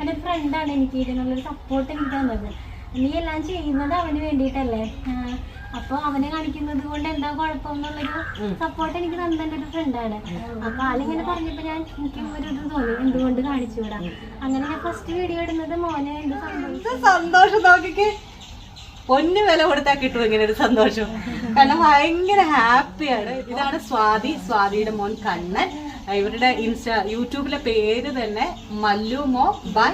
എന്റെ ഫ്രണ്ടാണ് എനിക്ക് ഇതിനുള്ളൊരു സപ്പോർട്ട് എനിക്ക് തന്നത്. നീ എല്ലാം ചെയ്യുന്നത് അവന് വേണ്ടിയിട്ടല്ലേ? അപ്പൊ അവനെ കാണിക്കുന്നത് കൊണ്ട് എന്താ കുഴപ്പം എന്നുള്ളൊരു സപ്പോർട്ട് എനിക്ക് തന്ന എന്റെ ഒരു ഫ്രണ്ടാണ് അപ്പൊ ആളിങ്ങനെ പറഞ്ഞപ്പോ ഞാൻ എനിക്ക് ഒരു ഇത് തോന്നി എന്തുകൊണ്ട് കാണിച്ചുകൂടാ അങ്ങനെ ഞാൻ ഫസ്റ്റ് വീഡിയോ ഇടുന്നത് മോനെ എന്ത് സന്തോഷം. നോക്കിക്ക്. പൊന്നു വില കൊടുത്താൽ കിട്ടും ഇങ്ങനെ ഒരു സന്തോഷം. കാരണം ഭയങ്കര ഹാപ്പിയാണ് ഇതാണ് സ്വാതി. സ്വാതിയുടെ മോൻ കണ്ണൻ. ഇവരുടെ ഇൻസ്റ്റാ യൂട്യൂബിലെ പേര് തന്നെ മല്ലുമോ ബൈ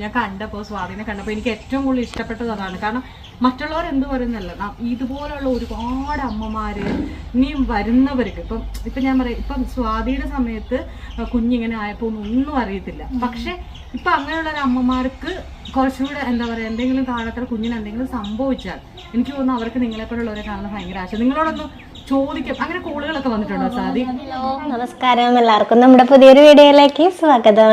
ഞാൻ കണ്ടപ്പോൾ സ്വാധീനം കണ്ടപ്പോൾ എനിക്ക് ഏറ്റവും കൂടുതൽ ഇഷ്ടപ്പെട്ടത് അതാണ്. കാരണം മറ്റുള്ളവർ എന്ത് പറയുന്നല്ല ഇതുപോലുള്ള ഒരുപാട് അമ്മമാര് ഇനിയും വരുന്നവർക്ക് ഇപ്പം ഇപ്പം ഞാൻ പറയാം ഇപ്പം സ്വാതിയുടെ സമയത്ത് കുഞ്ഞിങ്ങനെ ആയപ്പോൾ ഒന്നും അറിയത്തില്ല. പക്ഷെ ഇപ്പം അങ്ങനെയുള്ള ഒരു അമ്മമാർക്ക് കുറച്ചുകൂടെ എന്താ പറയുക എന്തെങ്കിലും കാലത്തിൽ കുഞ്ഞിന് എന്തെങ്കിലും സംഭവിച്ചാൽ എനിക്ക് തോന്നുന്നു അവർക്ക് നിങ്ങളെപ്പോലുള്ളവരെ കാണുന്ന ഭയങ്കര ആശ. നിങ്ങളോടൊന്ന് ചോദിക്കും. അങ്ങനെ കോളുകളൊക്കെ വന്നിട്ടുണ്ടോ സാദി? നമസ്കാരം. എല്ലാവർക്കും നമ്മുടെ പുതിയൊരു വീഡിയോയിലേക്ക് സ്വാഗതം.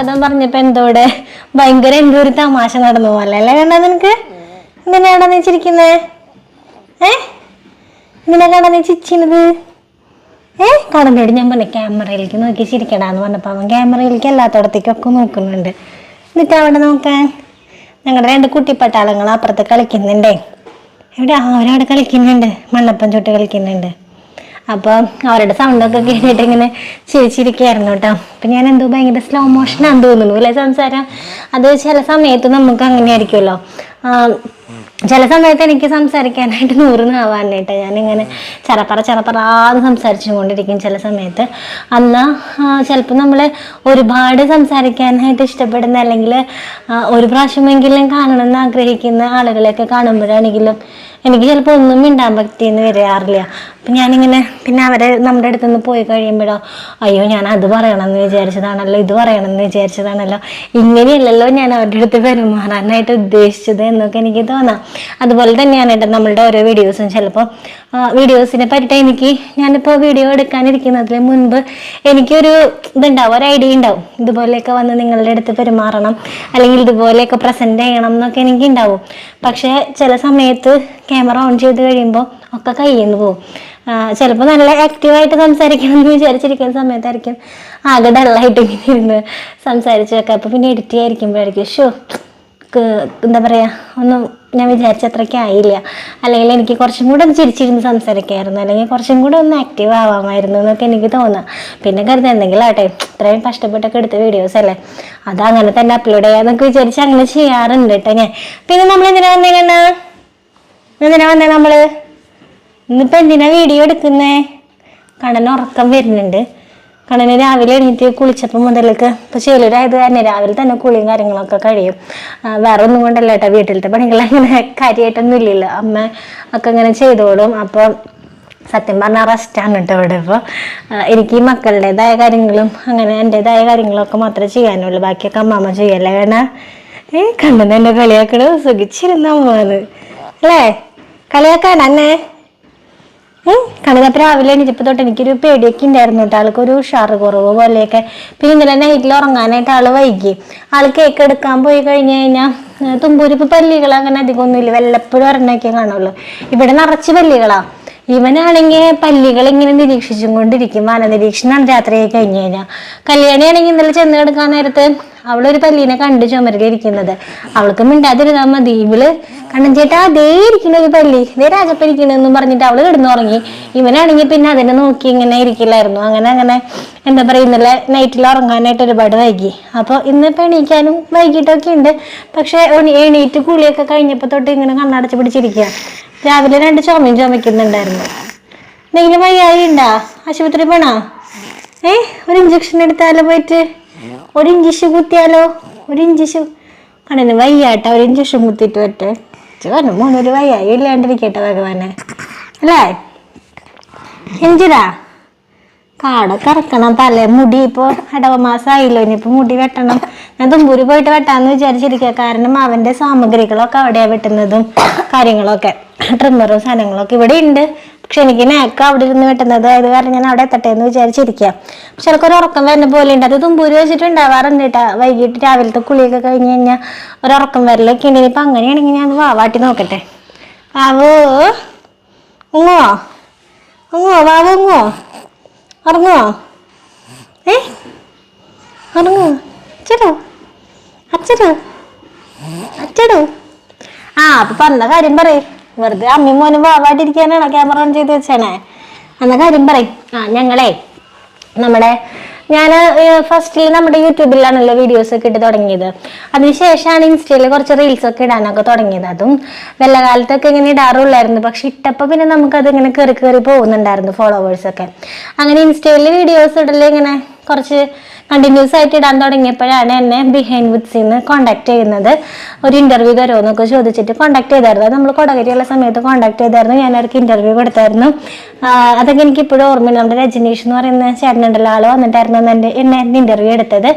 സ്വാഗതം പറഞ്ഞപ്പോ എന്തോടെ? ഭയങ്കര എന്തോ ഒരു തമാശ നടന്നു പോലെ അല്ലേ നിനക്ക്? എന്തിനാടാ നീ ചിരിക്കുന്നേ? ഏ? എന്തിനാ കണ്ട നീ ചിരിക്കുന്നത് ഏ? കടന്നോട് ഞാൻ പറഞ്ഞു ക്യാമറയിലേക്ക് നോക്കി ചിരിക്കടാന്ന് പറഞ്ഞപ്പോ അവൻ ക്യാമറയിലേക്ക് എല്ലാത്തടത്തേക്കൊക്കെ നോക്കുന്നുണ്ട്. എന്നിട്ട് അവിടെ നോക്കാൻ? ഞങ്ങളുടെ രണ്ട് കുട്ടിപ്പട്ടാളങ്ങൾ അപ്പുറത്ത് കളിക്കുന്നുണ്ടേ. എവിടെ? അവരവിടെ കളിക്കുന്നുണ്ട്. മണ്ണപ്പം ചുട്ട് കളിക്കുന്നുണ്ട്. അപ്പോൾ അവരുടെ സൗണ്ടൊക്കെ കേട്ടിട്ട് ഇങ്ങനെ ചിരിച്ചിരിക്കുകയായിരുന്നു കേട്ടോ. അപ്പം ഞാൻ എന്തോ ഭയങ്കര സ്ലോ മോഷനാന്ന് തോന്നുന്നു അല്ലേ സംസാരം? അത് ചില സമയത്ത് നമുക്ക് അങ്ങനെ ആയിരിക്കുമല്ലോ ചില സമയത്ത് എനിക്ക് സംസാരിക്കാനായിട്ട് നൂറ് നാവാനായിട്ട് ഞാനിങ്ങനെ ചറപ്പറ ചറപ്പറാന്ന് സംസാരിച്ചു കൊണ്ടിരിക്കും ചില സമയത്ത്. അന്ന് ചിലപ്പോൾ നമ്മൾ ഒരുപാട് സംസാരിക്കാനായിട്ട് ഇഷ്ടപ്പെടുന്ന അല്ലെങ്കിൽ ഒരു പ്രാവശ്യമെങ്കിലും കാണണമെന്ന് ആഗ്രഹിക്കുന്ന ആളുകളെയൊക്കെ കാണുമ്പോഴാണെങ്കിലും എനിക്ക് ചിലപ്പോൾ ഒന്നും മിണ്ടാൻ പറ്റിയെന്ന് വരാറില്ല. അപ്പം ഞാനിങ്ങനെ പിന്നെ അവരെ നമ്മുടെ അടുത്ത് നിന്ന് പോയി കഴിയുമ്പോഴോ അയ്യോ ഞാൻ അത് പറയണമെന്ന് വിചാരിച്ചതാണല്ലോ ഇത് പറയണമെന്ന് വിചാരിച്ചതാണല്ലോ. ഇങ്ങനെയല്ലല്ലോ ഞാൻ അവരുടെ അടുത്ത് പെരുമാറാനായിട്ട് ഉദ്ദേശിച്ചത് എന്നൊക്കെ എനിക്ക് തോന്നാം. അതുപോലെ തന്നെയാണ് കേട്ടോ നമ്മളുടെ ഓരോ വീഡിയോസും. ചിലപ്പോൾ വീഡിയോസിനെ പറ്റിയിട്ട് എനിക്ക് ഞാനിപ്പോൾ വീഡിയോ എടുക്കാനിരിക്കുന്നതിന് മുൻപ് എനിക്കൊരു ഇതുണ്ടാവും ഒരു ഐഡിയ ഉണ്ടാവും. ഇതുപോലെയൊക്കെ വന്ന് നിങ്ങളുടെ അടുത്ത് പെരുമാറണം അല്ലെങ്കിൽ ഇതുപോലെയൊക്കെ പ്രസന്റ് ചെയ്യണം എന്നൊക്കെ എനിക്ക് ഉണ്ടാവും പക്ഷേ ചില സമയത്ത് ക്യാമറ ഓൺ ചെയ്ത് കഴിയുമ്പോൾ ഒക്കെ കയ്യിൽ നിന്ന് പോകും ചിലപ്പോൾ നല്ല ആക്റ്റീവായിട്ട് സംസാരിക്കണം എന്ന് വിചാരിച്ചിരിക്കുന്ന സമയത്തായിരിക്കും ആകെ ഡള്ളായിട്ട് ഇങ്ങനെ ഇരുന്ന് സംസാരിച്ചൊക്കെ അപ്പോൾ പിന്നെ എഡിറ്റ് ചെയ്യാതിരിക്കുമ്പോഴായിരിക്കും. ഷോ എന്താ പറയുക ഒന്നും ഞാൻ വിചാരിച്ച അത്രയ്ക്ക് ആയില്ല. അല്ലെങ്കിൽ എനിക്ക് കുറച്ചും കൂടെ ഒന്ന് ചിരിച്ചിരുന്ന് സംസാരിക്കാമായിരുന്നു അല്ലെങ്കിൽ കുറച്ചും കൂടെ ഒന്ന് ആക്റ്റീവ് ആവാമായിരുന്നു എന്നൊക്കെ എനിക്ക് തോന്നാം. പിന്നെ കരുതി എന്തെങ്കിലും ആട്ടെ ഇത്രയും കഷ്ടപ്പെട്ടൊക്കെ എടുത്ത വീഡിയോസ് അല്ലേ? അത് അങ്ങനെ തന്നെ അപ്ലോഡ് ചെയ്യാന്നൊക്കെ വിചാരിച്ച് അങ്ങനെ ചെയ്യാറുണ്ട് കേട്ടോ ഞാൻ. പിന്നെ നമ്മൾ എന്തിനാ വന്നേ കണ്ണാ? എന്തിനാ വന്നേ നമ്മൾ? ഇന്നിപ്പോ എന്തിനാ വീഡിയോ എടുക്കുന്നേ? കണ്ണന് ഉറക്കം വരുന്നുണ്ട്. കണ്ണന് രാവിലെ എണീറ്റ് കുളിച്ചപ്പോൾ മുതലേക്ക് ഇപ്പോൾ ചേലൂരായത് തന്നെ. രാവിലെ തന്നെ കുളിയും കാര്യങ്ങളൊക്കെ കഴിയും. വേറെ ഒന്നും കൊണ്ടല്ല കേട്ടോ വീട്ടിലത്തെ പണികൾ അങ്ങനെ കാര്യമായിട്ടൊന്നും ഇല്ലല്ലോ. അമ്മ ഒക്കെ ഇങ്ങനെ ചെയ്തോളും. അപ്പോൾ സത്യം പറഞ്ഞാൽ റെസ്റ്റാണ് കേട്ടോ ഇവിടെ ഇപ്പോൾ എനിക്ക് ഈ മക്കളുടേതായ കാര്യങ്ങളും അങ്ങനെ എന്റെതായ കാര്യങ്ങളൊക്കെ മാത്രമേ ചെയ്യാനുള്ളൂ. ബാക്കിയൊക്കെ അമ്മാമ്മ ചെയ്യല്ലേ കാരണം ഏ കണ്ടെന്ന് എന്നെ കളിയാക്കണ സുഖിച്ചിരുന്ന അമ്മ അല്ലേ? കളിയാക്കാൻ കണിതപ്പ് രാവിലെ എണീറ്റപ്പോൾ തൊട്ട് എനിക്കൊരു പേടിയൊക്കെ ഉണ്ടായിരുന്നു കേട്ടോ. ആൾക്ക് ഒരു ഉഷാറ് കുറവ് പോലെയൊക്കെ. പിന്നെ ഇന്നലെ നൈറ്റിൽ ഉറങ്ങാനായിട്ട് ആൾ വൈകി. ആൾ കേക്ക് എടുക്കാൻ പോയി കഴിഞ്ഞു കഴിഞ്ഞാൽ തുമ്പൂരിപ്പ് പല്ലികൾ അങ്ങനെ അധികം ഒന്നുമില്ല വല്ലപ്പോഴും ഒരെണ്ണൊക്കെ കാണുള്ളൂ. ഇവിടെ നിറച്ച് പല്ലികളാ. ഇവനാണെങ്കിൽ പല്ലികൾ ഇങ്ങനെ നിരീക്ഷിച്ചും കൊണ്ടിരിക്കും. വന നിരീക്ഷണമാണ് രാത്രിയായി കഴിഞ്ഞു. കഴിഞ്ഞാൽ കല്യാണിയാണെങ്കിൽ ഇന്നലെ ചെന്ന് കിടക്കാൻ നേരത്ത് അവളൊരു പല്ലീനെ കണ്ട് ചുമരിലിരിക്കുന്നത് അവൾക്ക് മിണ്ടാതിരുന്നാൽ മതി. ഇവൾ കണ്ണൻ ചേട്ടാ അതേ ഇരിക്കണ ഒരു പല്ലി. ഇതേ രാജപ്പ ഇരിക്കണെന്നും പറഞ്ഞിട്ട് അവൾ കിടന്നുറങ്ങി. ഇവനാണെങ്കിൽ പിന്നെ അതിനെ നോക്കി ഇങ്ങനെ ഇരിക്കില്ലായിരുന്നു. അങ്ങനെ അങ്ങനെ എന്താ പറയുക ഇന്നലെ നൈറ്റിൽ ഉറങ്ങാനായിട്ട് ഒരുപാട് വൈകി. അപ്പോൾ ഇന്നിപ്പോൾ എണീക്കാനും വൈകിട്ടൊക്കെ ഉണ്ട് പക്ഷേ എണീ- എണീറ്റ് കുളിയൊക്കെ കഴിഞ്ഞപ്പോൾ തൊട്ട് ഇങ്ങനെ കണ്ണടച്ച് പിടിച്ചിരിക്കുക രാവിലെ രണ്ട് ചുമയും ചുമക്കുന്നുണ്ടായിരുന്നു എന്തെങ്കിലും വയ്യായി ഉണ്ടാ? ആശുപത്രി പോണോ? ഏ? ഒരു ഇഞ്ചക്ഷൻ എടുത്താലോ പോയിട്ട്? ഒരു ഇഞ്ചക്ഷൻ കുത്തിയാലോ? ഒരു ഇഞ്ചക്ഷൻ കണ്ണിന് വയ്യാട്ട ഒരു ഇഞ്ചക്ഷൻ കുത്തിയിട്ട് പറ്റേ പറഞ്ഞു മൂന്നൊരു വയ്യായി ഇല്ലാണ്ടിരിക്കട്ടെ ഭഗവാനെ. അല്ലേ? എഞ്ചിരാ കാടൊക്കെ കറക്കണം തലേ മുടി ഇപ്പോൾ ഇടവമാസമായില്ലോ ഇനിയിപ്പോൾ മുടി വെട്ടണം. ഞാൻ തുമ്പൂര് പോയിട്ട് വെട്ടാന്ന് വിചാരിച്ചിരിക്കുക കാരണം അവന്റെ സാമഗ്രികളൊക്കെ അവിടെയാണ് വെട്ടുന്നതും കാര്യങ്ങളൊക്കെ. ട്രിമ്മറും സാധനങ്ങളൊക്കെ ഇവിടെ ഉണ്ട് പക്ഷെ എനിക്ക് നേക്കാ അവിടെ ഇരുന്ന് വെട്ടുന്നത് അത് കാരണം ഞാൻ അവിടെ എത്തട്ടെ എന്ന് വിചാരിച്ചിരിക്കുക പക്ഷെ ഒരു ഉറക്കം വരുന്ന പോലെ ഉണ്ട് അത് തുമ്പൂര് വെച്ചിട്ടുണ്ടാവാറുണ്ട് കേട്ടോ വൈകിട്ട് രാവിലത്തെ കുളിയൊക്കെ കഴിഞ്ഞ് കഴിഞ്ഞാൽ ഒരു ഉറക്കം വരലൊക്കെ ഉണ്ട് ഇനിയിപ്പോൾ അങ്ങനെയാണെങ്കിൽ ഞാൻ വാവാട്ടി നോക്കട്ടെ. വാവോ? ഉങ്ങോ? ഉങ്ങോ? വാവോ ഉങ്ങോ? ഉറങ്ങുവോ ഏ? ഉറങ്ങുവോ അച്ചടോ. അച്ചടോ. അച്ചടോ. ആ അപ്പൊ പറഞ്ഞ കാര്യം പറയും. വെറുതെ അമ്മയും മോനും വാവാട്ടിരിക്കാനാണോ ക്യാമറ ഓൺ ചെയ്ത് വെച്ചേണേ എന്ന കാര്യം പറയും. ആ ഞങ്ങളെ നമ്മുടെ ഞാൻ ഫസ്റ്റിൽ നമ്മുടെ യൂട്യൂബിലാണല്ലോ വീഡിയോസ് ഒക്കെ ഇട്ട് തുടങ്ങിയത്. അതിനുശേഷമാണ് ഇൻസ്റ്റയിൽ കുറച്ച് റീൽസ് ഒക്കെ ഇടാനൊക്കെ തുടങ്ങിയത്. അതും വെള്ളകാലത്തൊക്കെ ഇങ്ങനെ ഇടാറുള്ളായിരുന്നു. പക്ഷെ ഇട്ടപ്പോൾ പിന്നെ നമുക്കത് ഇങ്ങനെ കയറി കയറി പോകുന്നുണ്ടായിരുന്നു ഫോളോവേഴ്സൊക്കെ അങ്ങനെ ഇൻസ്റ്റയിൽ വീഡിയോസ് ഇടൽ ഇങ്ങനെ കുറച്ച് കണ്ടിന്യൂസ് ആയിട്ട് ഇടാൻ തുടങ്ങിയപ്പോഴാണ് എന്നെ ബിഹൈൻഡ് നിന്ന് കോൺടാക്ട് ചെയ്യുന്നത്. ഒരു ഇന്റർവ്യൂ തരുമോ എന്നൊക്കെ ചോദിച്ചിട്ട് കോൺടാക്ട് ചെയ്തായിരുന്നു. അത് നമ്മൾ കൊടകരിയുള്ള സമയത്ത് കോൺടാക്ട് ചെയ്തായിരുന്നു. ഞാൻ അവർക്ക് ഇന്റർവ്യൂ കൊടുത്തായിരുന്നു അതൊക്കെ എനിക്ക് ഇപ്പോഴും ഓർമ്മയുണ്ട്. നമ്മുടെ രജനീഷ് എന്ന് പറയുന്ന ചേട്ടനുണ്ടല്ലോ ആൾ വന്നിട്ടായിരുന്നു എന്റെ എന്നെ ഇന്റർവ്യൂ എടുത്തത്.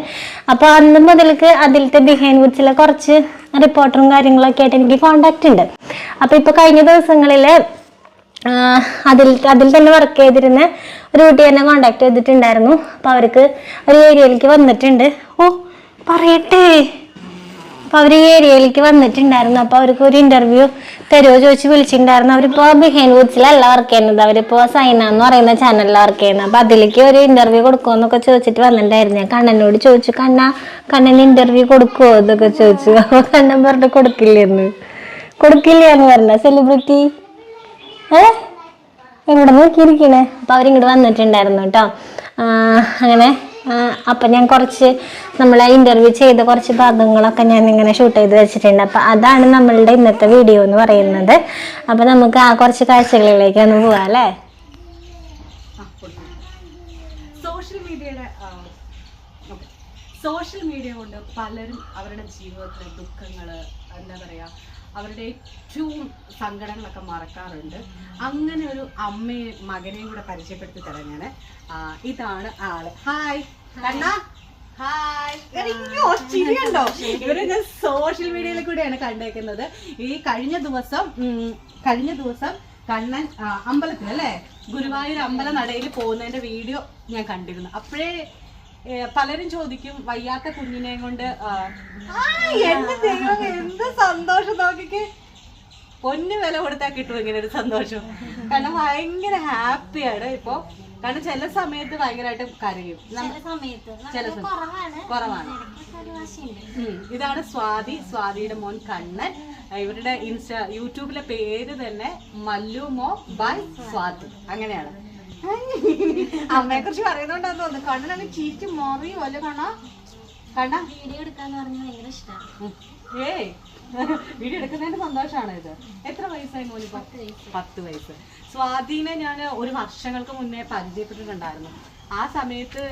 അപ്പോൾ അന്ന് മുതൽക്ക് അതിലത്തെ ബിഹൈൻഡ് വിത്ത്സിലെ കുറച്ച് റിപ്പോർട്ടറും കാര്യങ്ങളൊക്കെ ആയിട്ട് എനിക്ക് കോൺടാക്റ്റ് ഉണ്ട്. അപ്പോൾ ഇപ്പോൾ കഴിഞ്ഞ ദിവസങ്ങളിൽ അതിൽ അതിൽ തന്നെ വർക്ക് ചെയ്തിരുന്ന ഒരു കുട്ടി എന്നെ കോണ്ടാക്ട് ചെയ്തിട്ടുണ്ടായിരുന്നു. അപ്പൊ അവർക്ക് ഒരു ഏരിയയിലേക്ക് വന്നിട്ടുണ്ട്. ഓ പറയട്ടെ. അപ്പൊ അവർ ഈ ഏരിയയിലേക്ക് വന്നിട്ടുണ്ടായിരുന്നു. അപ്പൊ അവർക്ക് ഒരു ഇന്റർവ്യൂ തരുമോ ചോദിച്ച് വിളിച്ചിട്ടുണ്ടായിരുന്നു. അവരിപ്പോ ബിഹൈൻ വുഡ്സിലല്ല വർക്ക് ചെയ്യുന്നത്. അവരിപ്പോ സൈന എന്ന് പറയുന്ന ചാനലിൽ വർക്ക് ചെയ്യുന്നത്. അപ്പൊ അതിലേക്ക് ഒരു ഇന്റർവ്യൂ കൊടുക്കുമോ ചോദിച്ചിട്ട് വന്നിട്ടുണ്ടായിരുന്നു. ഞാൻ കണ്ണനോട് ചോദിച്ചു കണ്ണ കണ്ണൻ ഇന്റർവ്യൂ കൊടുക്കുമോ എന്നൊക്കെ ചോദിച്ചു. അപ്പൊ കണ്ണൻ പറഞ്ഞു കൊടുക്കില്ലെന്ന്. കൊടുക്കില്ല എന്ന് പറഞ്ഞ സെലിബ്രിറ്റി ഏ? ഇവിടെ നോക്കിയിരിക്കണേ? അപ്പോൾ അവരിങ്ങോട്ട് വന്നിട്ടുണ്ടായിരുന്നു കേട്ടോ. അങ്ങനെ അപ്പം ഞാൻ കുറച്ച് നമ്മളെ ഇന്റർവ്യൂ ചെയ്ത കുറച്ച് ഭാഗങ്ങളൊക്കെ ഞാൻ ഇങ്ങനെ ഷൂട്ട് ചെയ്ത് വെച്ചിട്ടുണ്ട്. അപ്പം അതാണ് നമ്മളുടെ ഇന്നത്തെ വീഡിയോ എന്ന് പറയുന്നത്. അപ്പം നമുക്ക് ആ കുറച്ച് കാഴ്ചകളിലേക്ക് ഒന്ന് പോവാം അല്ലേ? സോഷ്യൽ സോഷ്യൽ മീഡിയ കൊണ്ട് പലരും അവരുടെ ജീവിതത്തിലെ ദുഃഖങ്ങൾ എന്താ പറയാ അവരുടെ ഏറ്റവും സങ്കടങ്ങളൊക്കെ മറക്കാറുണ്ട്. അങ്ങനെ ഒരു അമ്മയെ മകനെയും കൂടെ പരിചയപ്പെടുത്തി തരാം ഇതാണ് ആൾ. ഹായ് കണ്ണ. ചിരിയുണ്ടോ ഇവരെ ഞാൻ സോഷ്യൽ മീഡിയയിൽ കൂടെയാണ് കണ്ടേക്കുന്നത്. ഈ കഴിഞ്ഞ ദിവസം കഴിഞ്ഞ ദിവസം കണ്ണൻ അമ്പലത്തിൽ അല്ലേ? ഗുരുവായൂർ അമ്പല നടയിൽ പോകുന്നതിന്റെ വീഡിയോ ഞാൻ കണ്ടിരുന്നു. അപ്പോഴേ പലരും ചോദിക്കും വയ്യാത്ത കുഞ്ഞിനെ കൊണ്ട് എന്റെ ദൈവം എന്ത് സന്തോഷം. നോക്കിക്ക്. പൊന്നു വില കൊടുത്താൽ കിട്ടും ഇങ്ങനെ ഒരു സന്തോഷം. കാരണം ഭയങ്കര ഹാപ്പിയാണ് ഇപ്പോ. കാരണം ചില സമയത്ത് ഭയങ്കരമായിട്ട് കരയും. ചില കുറവാണ്. ഇതാണ് സ്വാതി സ്വാതിയുടെ മോൻ കണ്ണൻ. ഇവരുടെ ഇൻസ്റ്റാ യൂട്യൂബിലെ പേര് തന്നെ മല്ലു മോ ബൈ സ്വാതി. അങ്ങനെയാണ്. അമ്മയെ കുറിച്ച് പറയുന്നോണ്ടാന്ന് തോന്നുന്നു. കണ്ണനാണ് ചീറ്റ് മോറി പോലെ കണ്ണ? കണ്ണ? വീഡിയോ എടുക്കാന്ന് പറഞ്ഞാൽ ഭയങ്കര ഇഷ്ടമാണ്. ഏയ്. വീഡിയോ എടുക്കുന്നതിന്റെ സന്തോഷമാണ് ഇത്. എത്ര വയസ്സായി മോനിപ്പോ? പത്ത് വയസ്സ്. സ്വാധീനെ ഞാൻ ഒരു വർഷങ്ങൾക്ക് മുന്നേ പരിചയപ്പെട്ടിട്ടുണ്ടായിരുന്നു. ആ സമയത്ത്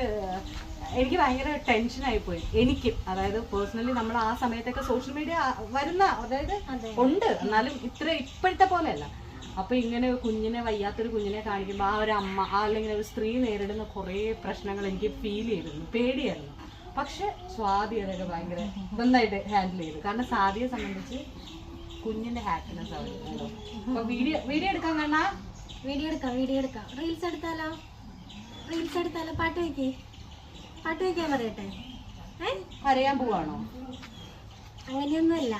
എനിക്ക് ഭയങ്കര ടെൻഷനായി പോയി. എനിക്ക് അതായത് പേഴ്സണലി നമ്മൾ ആ സമയത്തൊക്കെ സോഷ്യൽ മീഡിയ വരുന്ന അതായത് ഉണ്ട്. എന്നാലും ഇത്ര ഇപ്പോഴത്തെ പോലെയല്ല അപ്പൊ ഇങ്ങനെ കുഞ്ഞിനെ വയ്യാത്തൊരു കുഞ്ഞിനെ കാണിക്കുമ്പോൾ ആ ഒരു അമ്മ ആ അല്ലെങ്കിൽ ഒരു സ്ത്രീ നേരിടുന്ന കുറേ പ്രശ്നങ്ങൾ എനിക്ക് ഫീൽ ചെയ്തിരുന്നു. പേടിയായിരുന്നു. പക്ഷെ സ്വാതി അതൊക്കെ ഭയങ്കര നന്നായിട്ട് ഹാൻഡിൽ ചെയ്തു. കാരണം സാദിയെ സംബന്ധിച്ച് കുഞ്ഞിന്റെ ഹാപ്പിനെസ് അവർ അപ്പൊ വീഡിയോ വീഡിയോ എടുക്കാൻ കാണാ വീഡിയോ എടുക്കാം വീഡിയോ എടുക്കാം. റീൽസ് എടുത്താലോ? റീൽസ് എടുത്താലോ? പാട്ട് വയ്ക്കേ. പാട്ട് വയ്ക്കാൻ പറയട്ടെ? ഏ? പറയാൻ പോവാണോ? അങ്ങനെയൊന്നുമല്ല.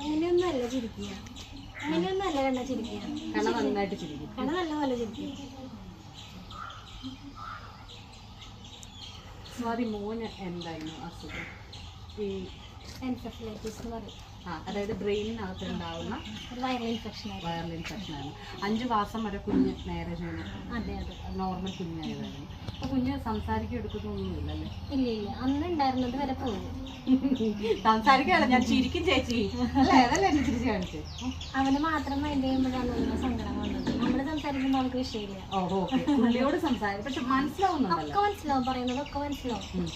അങ്ങനെയൊന്നുമല്ല ചിരിക്കുക. അങ്ങനെയൊന്നുമല്ല കണ്ണ ചിരിക്കുക. കാരണം നന്നായിട്ട് ചിരിക്കും. കണ്ണ നല്ല പോലെ ചിരിക്കും. സ്വാതി മോന് എന്തായിരുന്നു അസുഖം? ഈ എൻസെഫലൈറ്റിസ് എന്ന് പറയും. അതായത് ബ്രെയിനിനകത്ത് ഉണ്ടാവുന്ന ഒരു വൈറൽ ഇൻഫെക്ഷൻ വൈറൽ ഇൻഫെക്ഷൻ ആണ്. അഞ്ചു മാസം വരെ കുഞ്ഞ് അതെ നോർമൽ കുഞ്ഞായതായിരുന്നു അപ്പൊ കുഞ്ഞ് സംസാരിക്കും എടുക്കുന്നൊന്നുമില്ലല്ലേ? ഇല്ല ഇല്ല. അന്ന് ഉണ്ടായിരുന്നത് വരെ പോയി. സംസാരിക്കാല്ല ഞാൻ ചിരിക്കും ചേച്ചി. അല്ലേ അതല്ലേ എന്നെ ചിരിച്ച് കാണിച്ചു. അവന് മാത്രം മൈൻഡ് ചെയ്യുമ്പോഴാണ് സങ്കടം വന്നത്. നമ്മൾ സംസാരിക്കുമ്പോൾ അവൾക്ക് വിഷയമില്ല. ഓഹോ പുള്ളിയോട് സംസാരിക്കും പക്ഷെ മനസ്സിലാവുന്നുണ്ടല്ലോ. ഒക്കെ മനസ്സിലാവും പറയുന്നത് ഒക്കെ മനസ്സിലാവും. ഉം,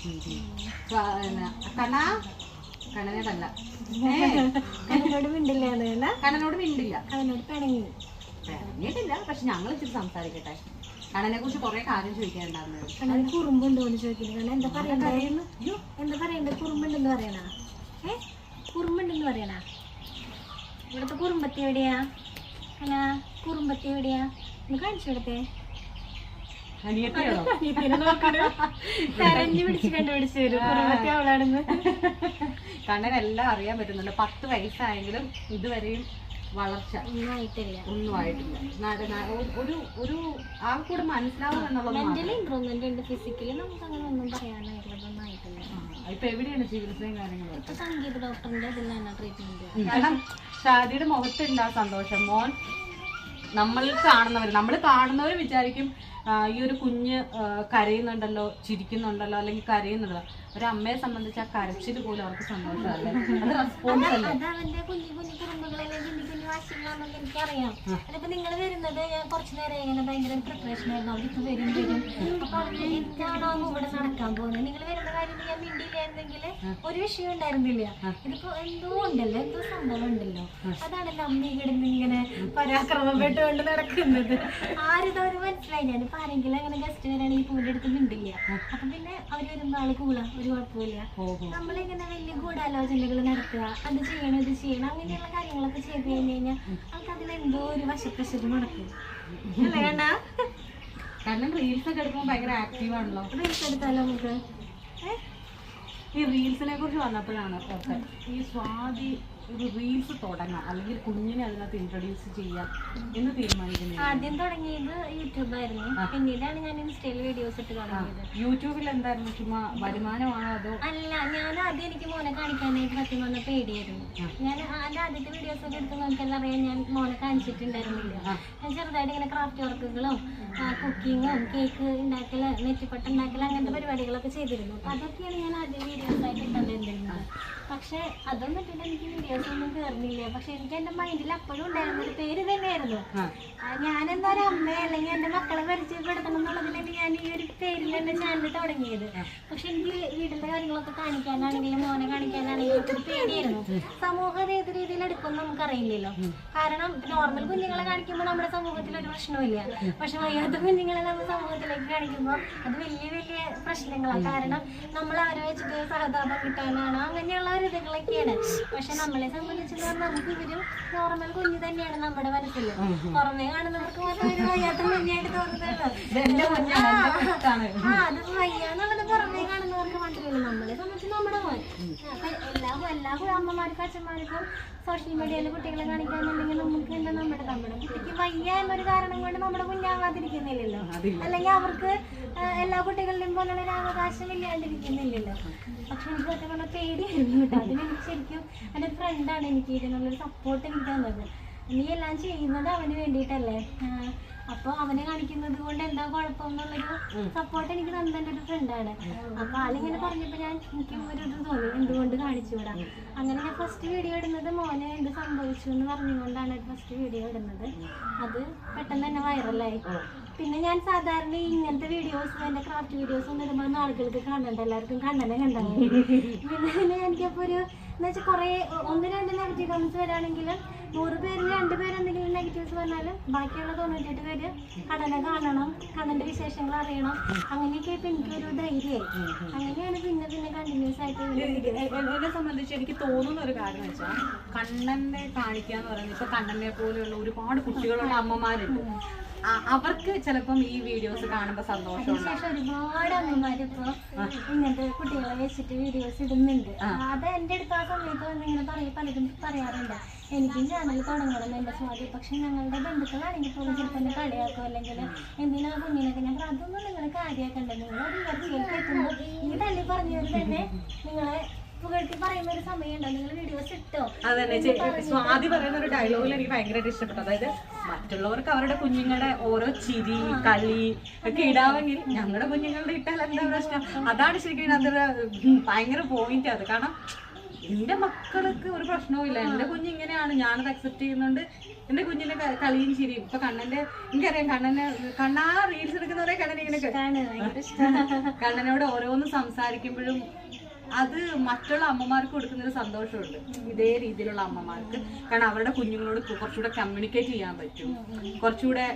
ഉം, കണ്ണനോട് മിണ്ടില്ല കണ്ണനോട് മിണ്ടില്ല. അവനോട് പിണങ്ങി. പറഞ്ഞിട്ടില്ല പക്ഷെ ഞങ്ങൾ ഇച്ചിരി സംസാരിക്കട്ടെ. കണ്ണനെ കുറിച്ച് കുറെ കാര്യം ചോദിക്കാനുണ്ടായിരുന്നു കണ്ണന് കുറുമ്പുണ്ടോ എന്ന് ചോദിക്കുന്നു. എന്താ പറയണ്ടായിരുന്നു എന്താ പറയണ്ടേ? കുറുമ്പുണ്ടെന്ന് പറയണാ? ഏ കുറുമ്പുണ്ടെന്ന് പറയണാ? ഇവിടുത്തെ കുറുമ്പത്തി എവിടെയാ? അല്ല കുറുമ്പത്തി എവിടെയാ? ഒന്ന് കാണിച്ചു കൊടുത്തേ. അനിയത്തിയാണോ? കരഞ്ഞു പിടിച്ച് കണ്ടുപിടിച്ച് വരും കുറുമ്പത്തി അവളാണെന്ന്. കണ്ണനെല്ലാം അറിയാൻ പറ്റുന്നുണ്ട്. പത്ത് വയസ്സായെങ്കിലും ഇതുവരെയും വളർച്ച ഒന്നും ആയിട്ടില്ല. ഒന്നും ആയിട്ടില്ല ഒരു ഒരു ആൾക്കൂടെ മനസ്സിലാവും എന്നുള്ളത് മെന്റലി ഇമ്പ്രൂവ്മെന്റ് ഉണ്ട്. ഫിസിക്കലി നമുക്ക് അങ്ങനെ ഒന്നും പറയാനായിട്ടുള്ളതൊന്നും ആയിട്ടില്ല ആ, ഇപ്പൊ എവിടെയാണ് ചികിത്സയും കാര്യങ്ങളും ഇപ്പൊ സംഗീത ഡോക്ടറിന്റെ ഇതിലാണ് ട്രീറ്റ്മെന്റ് കാരണം ഷാദിയുടെ മുഖത്തുണ്ട് ആ സന്തോഷം. മോൻ നമ്മൾ കാണുന്നവർ നമ്മൾ കാണുന്നവർ വിചാരിക്കും ഈ ഒരു കുഞ്ഞ് കരയുന്നുണ്ടല്ലോ ചിരിക്കുന്നുണ്ടല്ലോ അല്ലെങ്കിൽ കരയുന്നുണ്ടല്ലോ. ഒരു അമ്മയെ സംബന്ധിച്ച് ആ കരച്ചിൽ പോലും അവർക്ക് സന്തോഷമല്ലേ? അത് റെസ്പോൺസ് അല്ലേ അത് അവന്റെ കുഞ്ഞു കുഞ്ഞു കുറുമ്പുകളെ കുഞ്ഞു വാശികളാണെന്ന് എനിക്കറിയാം. അതിപ്പോ നിങ്ങൾ വരുന്നത് ഞാൻ കുറച്ചു നേരം ഇങ്ങനെ ഭയങ്കര പ്രിപ്പറേഷൻ ആയിരുന്നു. അവിടെ ഇപ്പൊ വരും വരും. അപ്പൊ അവർ എന്താണോ ഇവിടെ നടക്കാൻ പോകുന്നത്. നിങ്ങൾ വരുന്ന കാര്യം ഞാൻ മിണ്ടിയില്ലായിരുന്നെങ്കിൽ ഒരു വിഷയം ഉണ്ടായിരുന്നില്ല. ഇതിപ്പോ എന്തോ ഉണ്ടല്ലോ എന്തോ സംഭവം ഉണ്ടല്ലോ. അതാണല്ലോ അമ്മ കിടന്ന് ഇങ്ങനെ പരാക്രമപ്പെട്ടുകൊണ്ട് നടക്കുന്നത്. ആരിതൊരു മനസ്സിലായി ഞാനിപ്പോ ആരെങ്കിലും അങ്ങനെ ഗസ്റ്റ് വരാണെങ്കിൽ പൂവിന്റെ അടുത്ത് മിണ്ടില്ല. അപ്പൊ പിന്നെ അവർ വരുമ്പോ ആൾ കൂള. ഒരു കുഴപ്പമില്ല നമ്മളിങ്ങനെ വലിയ ഗൂഢാലോചനകൾ നടത്തുക. അത് ചെയ്യണം ഇത് ചെയ്യണം. അങ്ങനെയുള്ള കാര്യങ്ങളൊക്കെ ചെയ്ത് കഴിഞ്ഞു കഴിഞ്ഞാൽ ഒരു അല്ലേ കണ്ടാ കാരണം റീൽസ് ഒക്കെ എടുക്കുമ്പോൾ ഭയങ്കര ആക്റ്റീവ് ആണല്ലോ. റീൽസ് എടുത്താലോ നമുക്ക്? ഈ റീൽസിനെ കുറിച്ച് വന്നപ്പോഴാണ് ഈ സ്വാതി ഒരു റീൽസ് തുടങ്ങാം. അല്ലെങ്കിൽ കുഞ്ഞിനെ അതിനകത്ത് ഇൻട്രൊഡ്യൂസ് ചെയ്യാം എന്ന് തീരുമാനിക്കുന്നത്. ആദ്യം തുടങ്ങിയത് യൂട്യൂബായിരുന്നു പിന്നീടാണ് ഞാൻ ഇൻസ്റ്റയിൽ വീഡിയോസ് ഇട്ട് തുടങ്ങിയത്. യൂട്യൂബിൽ എന്തായിരുന്നു ചുമ്മാ വരുമാനമാണോ അതോ? അല്ല ഞാൻ ആദ്യം എനിക്ക് മോനെ കാണിക്കാനായിട്ട് സത്യം വന്ന പേടിയായിരുന്നു. ഞാൻ എന്റെ ആദ്യത്തെ വീഡിയോസ് ഒക്കെ എടുത്ത് നോക്കിയാൽ അറിയാൻ ഞാൻ മോനെ കാണിച്ചിട്ടുണ്ടായിരുന്നില്ല. ഞാൻ ചെറുതായിട്ട് ഇങ്ങനെ ക്രാഫ്റ്റ് വർക്കുകളും കുക്കിങ്ങും കേക്ക് ഉണ്ടാക്കൽ നെറ്റിപ്പട്ട ഉണ്ടാക്കൽ അങ്ങനത്തെ പരിപാടികളൊക്കെ ചെയ്തിരുന്നു. അതൊക്കെയാണ് ഞാൻ ആദ്യം വീഡിയോസ് ആയിട്ട് ഇട്ടുണ്ടായിരുന്നത് പക്ഷെ അതൊന്നും ഇട്ടിട്ട് എനിക്ക് വീഡിയോസ് ഒന്നും കയറുന്നില്ല പക്ഷെ എനിക്ക് എന്റെ മൈൻഡിൽ അപ്പോഴും ഉണ്ടായിരുന്ന ഒരു പേര് തന്നെയായിരുന്നു. ഞാനെന്താ ഒരു അമ്മ അല്ലെങ്കിൽ എന്റെ മക്കളെ പരിചയപ്പെടുത്തണം എന്നുള്ളതിലാണ് ഞാൻ ഈ ഒരു പേരിൽ തന്നെ ചാനൽ തുടങ്ങിയത്. പക്ഷെ എനിക്ക് വീട്ടിലെ കാര്യങ്ങളൊക്കെ കാണിക്കാനാണെങ്കിലും മോനെ കാണിക്കാനാണെങ്കിലും ഒരു പേടിയായിരുന്നു. സമൂഹം ഏത് രീതിയിൽ എടുക്കും നമുക്കറിയില്ലല്ലോ. കാരണം നോർമൽ കുഞ്ഞുങ്ങളെ കാണിക്കുമ്പോൾ നമ്മുടെ സമൂഹത്തിൽ ഒരു പ്രശ്നമില്ല പക്ഷെ വയ്യാത്ത കുഞ്ഞുങ്ങളെ നമ്മൾ സമൂഹത്തിലേക്ക് കാണിക്കുമ്പോൾ അത് വലിയ വലിയ പ്രശ്നങ്ങളാണ് കാരണം നമ്മൾ അവരെ വെച്ചിട്ട് സഹതാപം കിട്ടാനാണ്? അങ്ങനെയുള്ള ഒരു ഇതുകളൊക്കെയാണ് പക്ഷെ നമ്മളെ സംബന്ധിച്ച് പറഞ്ഞാൽ നമുക്ക് ഇവർ നോർമൽ കുഞ്ഞു തന്നെയാണ് നമ്മുടെ മനസ്സിൽ പുറമേ കാണുന്നവർക്ക് മാത്രം ഒരു വയ്യാത്ത കുഞ്ഞായിട്ട് എന്റെ ആ അത് വയ്യാന്നുള്ളത് പുറമേ കാണുന്നവർക്ക് മാത്രമല്ല നമ്മളെ സംബന്ധിച്ച് നമ്മുടെ മോൻ. എല്ലാ എല്ലാ അമ്മമാർക്കും അച്ഛന്മാർക്കും സോഷ്യൽ മീഡിയയിൽ കുട്ടികളെ കാണിക്കാന്നുണ്ടെങ്കിൽ നമുക്ക് എന്താ നമ്മുടെ നമ്മുടെ കുട്ടിക്ക് വയ്യ എന്നൊരു കാരണം കൊണ്ട് നമ്മുടെ കുഞ്ഞാവാതിരിക്കുന്നില്ലല്ലോ. അല്ലെങ്കിൽ അവർക്ക് എല്ലാ കുട്ടികളിലും പോലുള്ള ഒരു അവകാശം ഇല്ലാണ്ടിരിക്കുന്നില്ലല്ലോ പക്ഷെ എനിക്ക് സത്യം പറഞ്ഞാൽ പേടിയായിരുന്നു കേട്ടോ അതിനെനിക്ക് ശരിക്കും എന്റെ ഫ്രണ്ടാണ് എനിക്ക് ഇതിനുള്ളൊരു സപ്പോർട്ട് എനിക്ക് തന്നത്. നീ എല്ലാം ചെയ്യുന്നത് അവന് വേണ്ടിയിട്ടല്ലേ? അപ്പൊ അവനെ കാണിക്കുന്നത് കൊണ്ട് എന്താ കുഴപ്പം എന്നുള്ളൊരു സപ്പോർട്ട് എനിക്ക് തന്ന എന്റെ ഒരു ഫ്രണ്ടാണ് അപ്പോൾ ആളിങ്ങനെ പറഞ്ഞപ്പോ ഞാൻ എനിക്കും ഒരു ഇത് തോന്നി. എന്തുകൊണ്ട് കാണിച്ചുകൂടാ? അങ്ങനെ ഞാൻ ഫസ്റ്റ് വീഡിയോ ഇടുന്നത് മോനെ എന്ത് സംഭവിച്ചു എന്ന് പറഞ്ഞുകൊണ്ടാണ് ഫസ്റ്റ് വീഡിയോ ഇടുന്നത്. അത് പെട്ടെന്ന് തന്നെ വൈറലായി പിന്നെ ഞാൻ സാധാരണ ഇങ്ങനത്തെ വീഡിയോസ് എന്റെ ക്രാഫ്റ്റ് വീഡിയോസ് ഒന്നും ഇടുമ്പോൾ ആളുകൾക്ക് കാണണ്ട എല്ലാവർക്കും കണ്ണനെ കണ്ടാവും പിന്നെ പിന്നെ എനിക്കപ്പോൾ ഒരു എന്ന് വെച്ചാൽ കുറേ ഒന്ന് രണ്ട് നെഗറ്റീവ് കമന്റ്സ് വരാണെങ്കിൽ നൂറ് പേരിൽ രണ്ട് പേര് എന്തെങ്കിലും നെഗറ്റീവ്സ് പറഞ്ഞാലും ബാക്കിയുള്ള തൊണ്ണൂറ്റെട്ട് പേര് കടനെ കാണണം കണ്ണന്റെ വിശേഷങ്ങൾ അറിയണം. അങ്ങനെയൊക്കെ ഇപ്പം എനിക്കൊരു ധൈര്യമായി അങ്ങനെയാണ് പിന്നെ പിന്നെ കണ്ടിന്യൂസ് ആയിട്ട് എന്നെ സംബന്ധിച്ച് എനിക്ക് തോന്നുന്ന ഒരു കാര്യം വെച്ചാൽ കണ്ണനെ കാണിക്കാന്ന് എന്ന് പറയുന്നത് ഇപ്പൊ കണ്ണനെ പോലെയുള്ള ഒരുപാട് കുട്ടികളുള്ള അമ്മമാരുണ്ട്. അവർക്ക് ചിലപ്പം ഈ വീഡിയോസ് കാണുമ്പോൾ സന്തോഷം ശേഷം ഒരുപാട് അമ്മമാര് ഇപ്പൊ ഇങ്ങനത്തെ കുട്ടികളെ വെച്ചിട്ട് വീഡിയോസ് ഇടുന്നുണ്ട്. അത് എന്റെ അടുത്ത് ആ സമയത്ത് വന്നിങ്ങനെ പറയും പലരും പറയാറുണ്ട്. എനിക്കും ചാനൽ തുടങ്ങണം എന്റെ സ്വാതി. പക്ഷെ ഞങ്ങളുടെ ബന്ധുക്കളാണെങ്കിൽ പോലും ചിലപ്പോൾ എന്നെ കളിയാക്കും അല്ലെങ്കിൽ എന്തിനാ കുഞ്ഞിനൊക്കെ ഞാൻ പറയും, അതൊന്നും നിങ്ങൾ കാര്യമാക്കണ്ട. നിങ്ങൾ ഒരു ഇവർക്ക് എത്തുമ്പോൾ ഈ തള്ളി പറഞ്ഞവർ തന്നെ നിങ്ങളെ പുകഴ്ത്തി പറയുന്ന ഒരു സമയമുണ്ടോ? നിങ്ങൾ വീഡിയോസ് ഇട്ടോ? അതന്നെ ചെ- സ്വാതി പറയുന്ന ഒരു ഡയലോഗിൽ എനിക്ക് ഭയങ്കരമായിട്ട് ഇഷ്ടപ്പെട്ടു. അതായത് മറ്റുള്ളവർക്ക് അവരുടെ കുഞ്ഞുങ്ങളുടെ ഓരോ ചിരി കളി ഒക്കെ ഇടാമെങ്കിൽ ഞങ്ങളുടെ കുഞ്ഞുങ്ങളുടെ ഇട്ടാൽ എന്താ പ്രശ്നം? അതാണ് ശരിക്കും അതൊരു ഭയങ്കര പോയിന്റ് അത്. കാരണം എന്റെ മക്കൾക്ക് ഒരു പ്രശ്നവും ഇല്ല. എന്റെ കുഞ്ഞ് ഇങ്ങനെയാണ്. ഞാനത് അക്സെപ്റ്റ് ചെയ്യുന്നുണ്ട്. എന്റെ കുഞ്ഞിന്റെ കളിയും ചിരിയും. ഇപ്പൊ കണ്ണന്റെ എനിക്കറിയാം കണ്ണനെ കണ്ണാ റീൽസ് എടുക്കുന്നവരെ കണ്ണൻ ഇങ്ങനെ കണ്ണനോട് ഓരോന്ന് സംസാരിക്കുമ്പോഴും അത് മറ്റുള്ള അമ്മമാർക്ക് കൊടുക്കുന്ന ഒരു സന്തോഷമുണ്ട്. ഇതേ രീതിയിലുള്ള അമ്മമാർക്ക്. കാരണം അവരുടെ കുഞ്ഞുങ്ങളോട് കുറച്ചുകൂടെ കമ്മ്യൂണിക്കേറ്റ് ചെയ്യാൻ പറ്റും. കുറച്ചുകൂടെ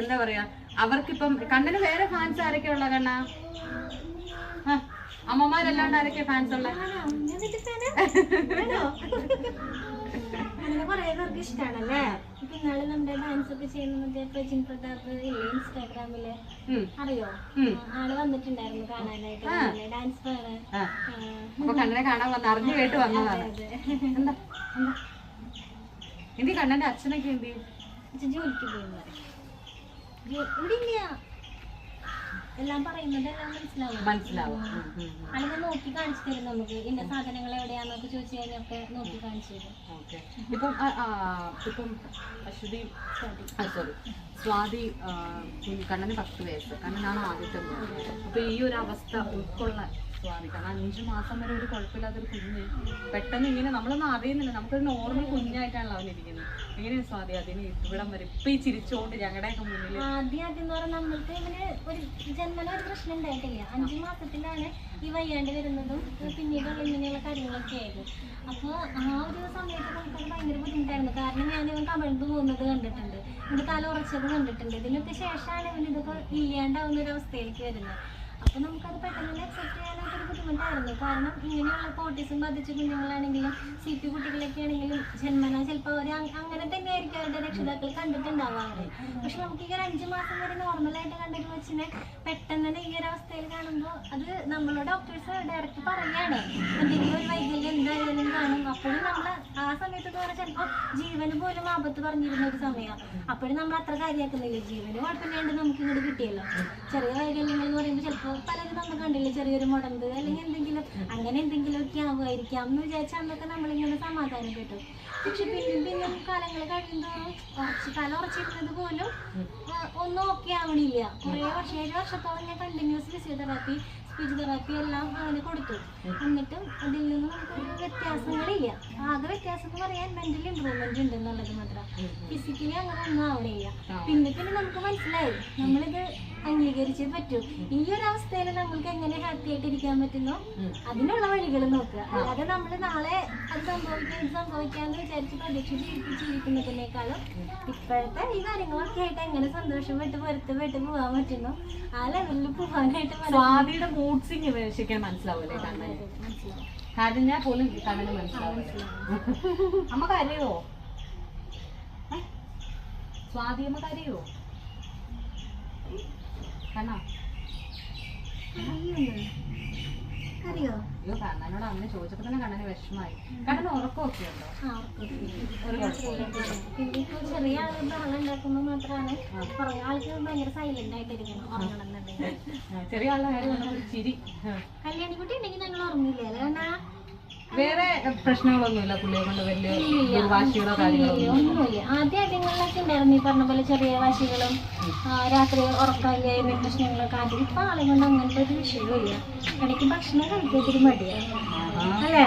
എന്താ പറയാ അവർക്കിപ്പം കണ്ണന് വേറെ ഫാൻസ് ആരൊക്കെ ഉള്ള കണ്ണ? അമ്മമാരല്ലാണ്ട് ആരൊക്കെ ഫാൻസ് ഉള്ള? അങ്ങനെ കുറേ പേർക്ക് ഇഷ്ടമാണല്ലേ ഇപ്പൊ ഇന്നാൾ നമ്മുടെ ഡാൻസ് ഒക്കെ ചെയ്യുന്ന മറ്റേ പ്രജിൻ പ്രതാപ് ഇല്ലേ ഇൻസ്റ്റാഗ്രാമിൽ? അറിയോ? ആൾ വന്നിട്ടുണ്ടായിരുന്നു കാണാനായിട്ട്. ഡാൻസ്. കണ്ണനെ കാണാൻ വന്ന് അറിഞ്ഞു കേട്ട് വന്നതാണ്. എന്താ? എന്താ? കണ്ണന്റെ അച്ഛനൊക്കെ എന്തി ജോലിക്ക് പോയി ഇവിടെ ഇല്ല എല്ലാം പറയുന്നത് എല്ലാം മനസ്സിലാവും. മനസ്സിലാവും. അല്ലെങ്കിൽ നോക്കി കാണിച്ചു തരും നമുക്ക്. ഇന്ന സാധനങ്ങൾ എവിടെയാന്നൊക്കെ ചോദിച്ചു കഴിഞ്ഞൊക്കെ നോക്കി കാണിച്ചു തരും. ഇപ്പം ഇപ്പം അശ്വതി സോറി സ്വാതി കണ്ണന് പത്ത് വയസ്സ്. കണ്ണനാണ് ആദ്യത്തെ അപ്പൊ ഈ ഒരു അവസ്ഥ ഉൾക്കൊള്ളാൻ സ്വാതി. കാരണം അഞ്ചു മാസം വരെ ഒരു കുഴപ്പമില്ലാത്തൊരു കുഞ്ഞ്. പെട്ടെന്ന് ഇങ്ങനെ നമ്മളൊന്നും അറിയുന്നില്ല. നമുക്കൊരു നോർമൽ കുഞ്ഞായിട്ടാണല്ലോ അവനിരിക്കുന്നത്. എങ്ങനെയാണ് സ്വാതി അതിന് ഇവിടം വരെ. ഇപ്പൊ ഈ ചിരിച്ചോണ്ട് ഞങ്ങളുടെയൊക്കെ മുന്നിൽ ആദ്യം ആദ്യം എന്ന് പറഞ്ഞാൽ നമ്മൾക്ക് ഇവന് ഒരു ജന്മന ഒരു പ്രശ്നം ഉണ്ടായിട്ടില്ല. അഞ്ചു മാസത്തിലാണ് ഈ വയ്യാണ്ട് വരുന്നതും പിന്നീടുള്ള ഇങ്ങനെയുള്ള കാര്യങ്ങളൊക്കെ ആയിരുന്നു. അപ്പോൾ ആ ഒരു സമയത്ത് നമുക്കത് ഭയങ്കര ബുദ്ധിമുട്ടായിരുന്നു. കാരണം ഞാൻ ഇവൻ കമിഴ്ന്നു പോകുന്നത് കണ്ടിട്ടുണ്ട്. ഇവിടെ തല ഉറച്ചത് കണ്ടിട്ടുണ്ട്. ഇതിനൊക്കെ ശേഷമാണ് ഇവൻ ഇതൊക്കെ ഇല്ലാണ്ടാവുന്ന ഒരു അവസ്ഥയിലേക്ക് വരുന്നത്. അപ്പൊ നമുക്കത് പെട്ടെന്ന് അക്സെപ്റ്റ് ചെയ്യാനായിട്ടൊരു ബുദ്ധിമുട്ടായിരുന്നു കാരണം ഇങ്ങനെയുള്ള ഓട്ടിസം ബാധിച്ച കുഞ്ഞുങ്ങളാണെങ്കിലും സി പി കുട്ടികളൊക്കെ ആണെങ്കിലും ജന്മന ചിലപ്പോൾ അവർ അങ്ങനെ തന്നെ ആയിരിക്കും അവരുടെ രക്ഷിതാക്കൾ കണ്ടിട്ടുണ്ടാവാറ് പക്ഷെ നമുക്ക് ഈ ഒരു അഞ്ചു മാസം വരെ നോർമലായിട്ട് കണ്ടൊരു വെച്ചിനെ പെട്ടെന്ന് തന്നെ ഈ ഒരു അവസ്ഥയിൽ കാണുമ്പോൾ അത് നമ്മളോട് ഡോക്ടേഴ്സ് ഡയറക്റ്റ് പറയുകയാണ് എന്തെങ്കിലും ഒരു വൈകല്യം എന്തായാലും കാണും. അപ്പോഴും നമ്മൾ ആ സമയത്ത് എന്ന് പറഞ്ഞാൽ ചിലപ്പോൾ ജീവന് പോലും ആപത്ത് പറഞ്ഞിരുന്ന ഒരു സമയമാണ് അപ്പോഴും നമ്മൾ അത്ര കാര്യമാക്കുന്നില്ല ജീവന് കുഴപ്പമില്ലാണ്ട് നമുക്ക് ഇങ്ങോട്ട് കിട്ടിയല്ലോ. ചെറിയ വൈകല്യങ്ങൾ എന്ന് പറയുമ്പോൾ ചിലപ്പോൾ പലരും നമ്മൾ കണ്ടില്ല? ചെറിയൊരു മുടന്ത് അല്ലെങ്കിൽ എന്തെങ്കിലും അങ്ങനെ എന്തെങ്കിലും ഒക്കെ ആവുമായിരിക്കാം എന്ന് വിചാരിച്ച അന്നൊക്കെ നമ്മളിങ്ങനെ സമാധാനം കിട്ടും. പക്ഷെ പിന്നെയും പിന്നെയും കാലങ്ങൾ കഴിയുമ്പോൾ ഉറച്ച് തല ഉറച്ചിരുന്നത് പോലും ഒന്നും ഒക്കെ ആവണില്ല. കുറേ വർഷം ഏഴ് വർഷത്തോളം ഞാൻ കണ്ടിന്യൂസ് ഫിസിയോതെറാപ്പി സ്പീച്ച് തെറാപ്പി എല്ലാം അങ്ങനെ കൊടുത്തു. എന്നിട്ടും അതിൽ നിന്ന് നമുക്കൊരു വ്യത്യാസങ്ങളില്ല. ആകെ വ്യത്യാസം എന്ന് പറയാൻ മെന്റൽ ഇമ്പ്രൂവ്മെന്റ് ഉണ്ട് എന്നുള്ളത് മാത്രം ഫിസിക്കലി അങ്ങനെ ഒന്നും ആവണില്ല. പിന്നെ പിന്നെ നമുക്ക് മനസ്സിലായി. നമ്മളിത് അംഗീകരിച്ചേ പറ്റൂ. ഈ ഒരു അവസ്ഥയിൽ നമ്മൾക്ക് എങ്ങനെ ഹാപ്പി ആയിട്ട് ഇരിക്കാൻ പറ്റുന്നു? അതിനുള്ള വഴികൾ നോക്കുക. അല്ലാതെ നമ്മൾ നാളെ അത് സംഭവിക്കാൻ ഇത് സംഭവിക്കാന്ന് വിചാരിച്ച് പ്രതീക്ഷ ജീവിക്കുന്നതിനേക്കാളും ഇപ്പോഴത്തെ ഈ കാര്യങ്ങളൊക്കെ ആയിട്ട് എങ്ങനെ സന്തോഷപ്പെട്ട് പൊരുത്തപ്പെട്ട് പോകാൻ പറ്റുന്നു? ആ ലെവലിൽ പോകാനായിട്ട്. സ്വാതിയുടെ മൂഡ്സ് സിംഗ് ശരിക്കും മനസ്സിലാവൂലേ മനസ്സിലാവും കരഞ്ഞാൽ പോലും കണ്ണന് മനസ്സിലാവില്ല അമ്മ കരയോ? സ്വാതി അമ്മ കരയോ? കണ്ണാ അറിയോ അയ്യോ കണ്ണനോട് അങ്ങനെ ചോദിച്ചപ്പോ തന്നെ കണ്ണന് വിഷമായി കണ്ണന് ഉറക്കമൊക്കെ ഉണ്ടോ. ചെറിയ ആളുകൾ ബഹളം ഉണ്ടാക്കുമ്പോൾ മാത്രമാണ്. കുറേ ആൾക്ക് ഭയങ്കര സൈലന്റ് ആയിട്ടിരിക്കണം ഉറങ്ങണം എന്നുണ്ടെങ്കിൽ. ആ, ചെറിയ ആളുടെ കാര്യം ചിരി. കല്യാണിക്കുട്ടി ഉണ്ടെങ്കിൽ ഞങ്ങൾ ഉറങ്ങില്ലേ? അല്ലേ പ്രശ്നങ്ങളൊന്നുമില്ല പുള്ളിയെ കൊണ്ട് വലിയ വാശികളോ കാര്യങ്ങളോ ഒന്നുമില്ല. ആദ്യ ആദ്യങ്ങളിലൊക്കെ ഉണ്ടായിരുന്നു. ഈ പറഞ്ഞ പോലെ ചെറിയ വാശികളും രാത്രി ഉറക്കമില്ലായ്മ പ്രശ്നങ്ങളൊക്കെ ആദ്യം. ഇപ്പൊ ആളെ കൊണ്ട് അങ്ങനത്തെ ഒരു വിഷയമില്ല ഇടയ്ക്ക് ഭക്ഷണം കഴിക്കാൻ ഇത്തിരി മടിയാണ്. അല്ലേ?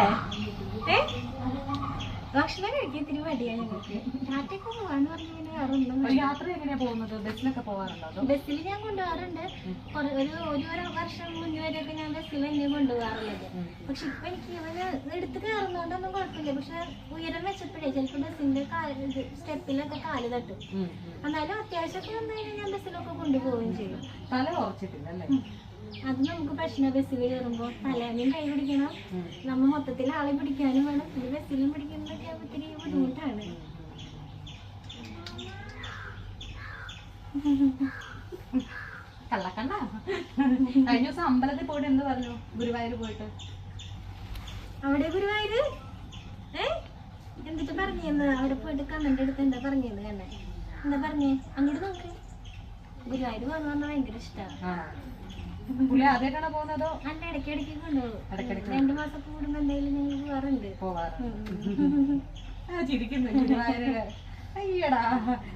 ഭക്ഷണം കഴിക്കാൻ ഇത്തിരി മടിയാണ് ഞങ്ങൾക്ക് രാത്രി പോവാന്ന് പറഞ്ഞു യാത്ര എങ്ങനെയാ പോകുന്നത്? ബസ്സിലൊക്കെ പോകാറുണ്ടോ ബസ്സിൽ ഞാൻ കൊണ്ടുപോകാറുണ്ട്. ഒരു ഒരു വർഷം മുന്നേ വരെയൊക്കെ ഞാൻ ബസ്സിൽ തന്നെ കൊണ്ടുപോകാറുള്ളത്. പക്ഷെ ഇപ്പൊ എനിക്ക് ഇവന് എടുത്ത് കയറുന്നോണ്ടൊന്നും കുഴപ്പമില്ല. പക്ഷെ ഉയരം വെച്ചപ്പോഴേ ചിലപ്പോൾ ബസ്സിന്റെ സ്റ്റെപ്പിലൊക്കെ കാൽ തട്ടും. എന്നാലും അത്യാവശ്യമൊക്കെ വന്നു കഴിഞ്ഞാൽ ഞാൻ ബസ്സിലൊക്കെ കൊണ്ടുപോവുകയും ചെയ്യും. തല ഉറച്ചിട്ടില്ല അല്ലേ? അത് നമുക്ക് പ്രശ്നം. ബസ്സിൽ കയറുമ്പോൾ തലേനെയും കൈ പിടിക്കണം. നമ്മ മൊത്തത്തിൽ ആളെ പിടിക്കാനും വേണം. ബസ്സിലും പിടിക്കുന്നതൊക്കെ ഒത്തിരി ബുദ്ധിമുട്ടാണ്. കള്ളക്കണ്ട? കഴിഞ്ഞ ദിവസം അമ്പലത്തിൽ പോയിട്ട് എന്ത് പറഞ്ഞു? ഗുരുവായൂർ പോയിട്ട്. അവിടെ ഗുരുവായൂർ ഏ? എന്നിട്ട് പറഞ്ഞെന്ന് അവിടെ പോയിട്ട് കണ്ണന്റെ അടുത്ത് എന്താ പറഞ്ഞെന്ന് കണ്ണൻ എന്താ പറഞ്ഞേ? അങ്ങോട്ട് നോക്ക്. ഗുരുവായൂർ പോകുന്ന പറഞ്ഞാൽ ഭയങ്കര ഇഷ്ടമാണ് ആണോ പുള്ളി ആദ്യമായിട്ടാണോ പോകുന്നതോ അല്ല ഇടയ്ക്ക് ഇടയ്ക്ക് കൊണ്ടുപോകും. ഇടയ്ക്കിടയ്ക്ക്. രണ്ടു മാസം കൂടുമ്പോ എന്തെങ്കിലും ഞങ്ങൾ പോകാറുണ്ട് പോവാറ്. ആ, ചിരിക്കുന്നു. അയ്യടാ.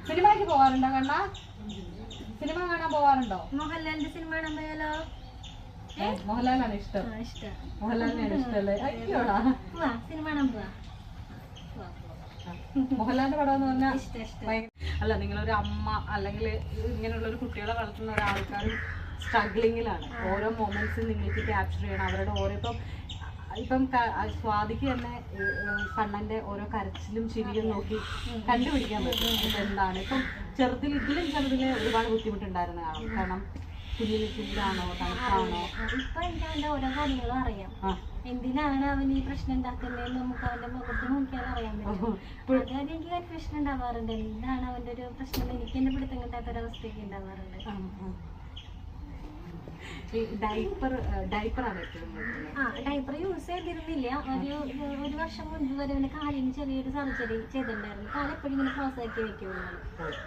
സിനിമയ്ക്ക് പോവാറുണ്ടോ കണ്ണ? സിനിമ കാണാൻ പോവാറുണ്ടോ? മോഹൻലാലിന്റെ സിനിമ കാണാൻ പോയാലോ? മോഹൻലാലാണ് ഇഷ്ടം. മോഹൻലാലിനാണ് ഇഷ്ടം. മോഹൻലാലിനാണ് ഇഷ്ടമല്ലേ? അയ്യോടാ. സിനിമ കാണാൻ പോവാ. മോഹൻലാലിന്റെ പടം എന്ന് പറഞ്ഞാൽ അല്ല നിങ്ങളൊരു അമ്മ അല്ലെങ്കിൽ ഇങ്ങനെയുള്ള ഒരു കുട്ടികളെ വളർത്തുന്ന ഒരാൾക്കാരും സ്ട്രഗ്ലിങ്ങിലാണ് ഓരോ മൊമെന്റ്സും നിങ്ങൾക്ക് ക്യാപ്ചർ ചെയ്യണം. അവരുടെ ഓരോ ഇപ്പം ഇപ്പം ക- ആ സ്വാതിക്ക് തന്നെ കണ്ണന്റെ ഓരോ കരച്ചിലും ചിരിയും നോക്കി കണ്ടുപിടിക്കാൻ പറ്റും. എന്താണ്? ഇപ്പം ചെറുതിൽ ഇതിലും ചെറുതിൽ ഒരുപാട് ബുദ്ധിമുട്ടുണ്ടായിരുന്ന കാണും കാരണം കുഞ്ഞിന് ചൂടാണോ തണുപ്പാണോ? ഇപ്പൊ എനിക്ക് അവന്റെ ഓരോ കാര്യങ്ങളും അറിയാം. എന്തിനാണ് അവൻ ഈ പ്രശ്നം ഉണ്ടാക്കുന്നതെന്ന് നമുക്ക് അവന്റെ മുഖത്ത് നോക്കിയാൽ അറിയാൻ പറ്റും. അതുകാര്യം എനിക്ക് കൺഫ്യൂഷൻ ഉണ്ടാവാറുണ്ട്. എന്താണ് അവന്റെ ഒരു പ്രശ്നം എനിക്ക് എന്നെ പിടുത്തം കിട്ടാത്ത ഒരു അവസ്ഥയൊക്കെ ഉണ്ടാവാറുണ്ട്. ഡൈപ്പർ ഡൈപ്പറാണ് ആ ഡൈപ്പർ യൂസ് ചെയ്തിരുന്നില്ല. ഒരു ഒരു വർഷം മുൻപ് വരെ അവന്റെ കാലിന് ചെറിയൊരു സർജറി ചെയ്തിട്ടുണ്ടായിരുന്നു. കാൽ എപ്പോഴും ഇങ്ങനെ ക്ലോസ് ആക്കി വെക്കുള്ളൂ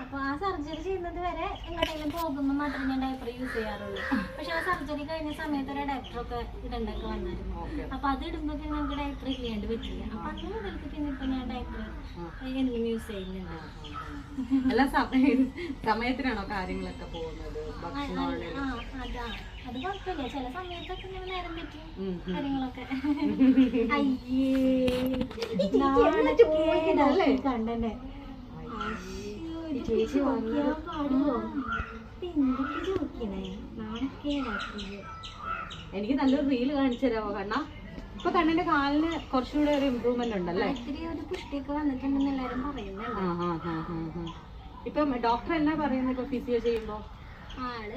അപ്പൊ ആ സർജറി ചെയ്യുന്നത് വരെ എങ്ങോട്ടെങ്കിലും പോകുമ്പോൾ മാത്രമേ ഞാൻ ഡൈപ്പർ യൂസ് ചെയ്യാറുള്ളൂ. പക്ഷെ ആ സർജറി കഴിഞ്ഞ സമയത്ത് ഒരു ഡൈപ്പറൊക്കെ ഇടണ്ടൊക്കെ വന്നായിരുന്നു. അപ്പോൾ അപ്പൊ അത് ഇടുമ്പോൾ നമുക്ക് ഡൈപ്പർ ഇല്ലാണ്ട് പറ്റില്ല. അപ്പൊ അന്ന് മുതൽക്ക് പിന്നെ ഇപ്പൊ ഞാൻ ഡൈപ്പർ എന്നും യൂസ് ചെയ്യുന്നുണ്ട്. എല്ലാ സമയ സമയത്തിനാണോ കാര്യങ്ങളൊക്കെ പോകുന്നത്? ഭക്ഷണം അതാ കുഴപ്പമില്ല. ചില സമയത്തൊക്കെ ഇങ്ങനെ നേരം പറ്റും. കാര്യങ്ങളൊക്കെ. അയ്യേ. നാണക്കേടാ കണ്ടനെ ചേച്ചി വാങ്ങിയാ പാടുവോ? എന്തൊക്കെ ചോദിക്കണേ നാണക്കേടാക്കിയത് എനിക്ക് നല്ലൊരു റീൽ കാണിച്ചു തരാമോ കണ്ണ? ഇപ്പൊ കണ്ണിന്റെ കാലിന് കുറച്ചുകൂടെ ഒരു ഇമ്പ്രൂവ്മെന്റ് ഉണ്ടല്ലേ? ഇത്തിരി ഒരു പുഷ്ടിയൊക്കെ വന്നിട്ടുണ്ടെന്ന് എല്ലാരും പറയുന്നുണ്ട്. ഇപ്പം ഡോക്ടർ എന്നാ പറയുന്നത് ഇപ്പൊ ഫിസിയോ ചെയ്യുമ്പോ? ആൾ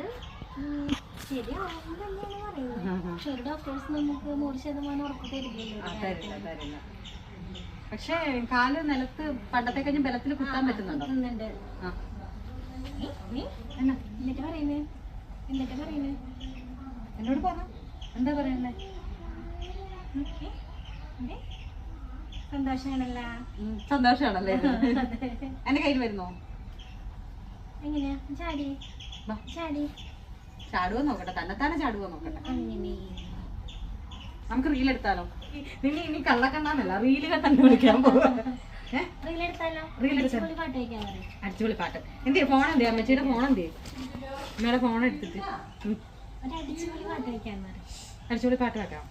പക്ഷെ കാൽ നിലത്ത് പണ്ടത്തെ കഴിഞ്ഞ് ബലത്തിൽ കുത്താൻ പറ്റുന്നുണ്ടോ? എന്നിട്ട് പറയുന്നേ? എന്നിട്ട് പറയുന്നേ? എന്നോട് പറ. എന്താ പറയുന്നേ? സന്തോഷമാണല്ലേ സന്തോഷാണല്ലേ? എന്റെ കയ്യിൽ വരുന്നോ? എങ്ങനെയാ? ചാടി. ചാടി. ചാടുവോ നോക്കട്ടെ തന്നെത്താനെ ചാടുവോ നോക്കട്ടെ. നമുക്ക് റീൽ എടുത്താലോ? നിങ്ങൾ നിന്നെ ഇനി കള്ളക്കണ്ണാന്നല്ല റീൽ കണ്ടു വിളിക്കാൻ പോവാ. ഏഹ് റീലെടുത്താലോ Reel എടുത്താലോ? അടിച്ചുപൊളി പാട്ട് എന്ത് ഫോൺ എന്തേ അമ്മച്ചിയുടെ ഫോൺ എന്തേ അമ്മയുടെ ഫോൺ എടുത്തിട്ട്. അടിച്ചുപൊളി പാട്ട് പറയും. അടിച്ചുപൊളി പാട്ട് വെക്കാം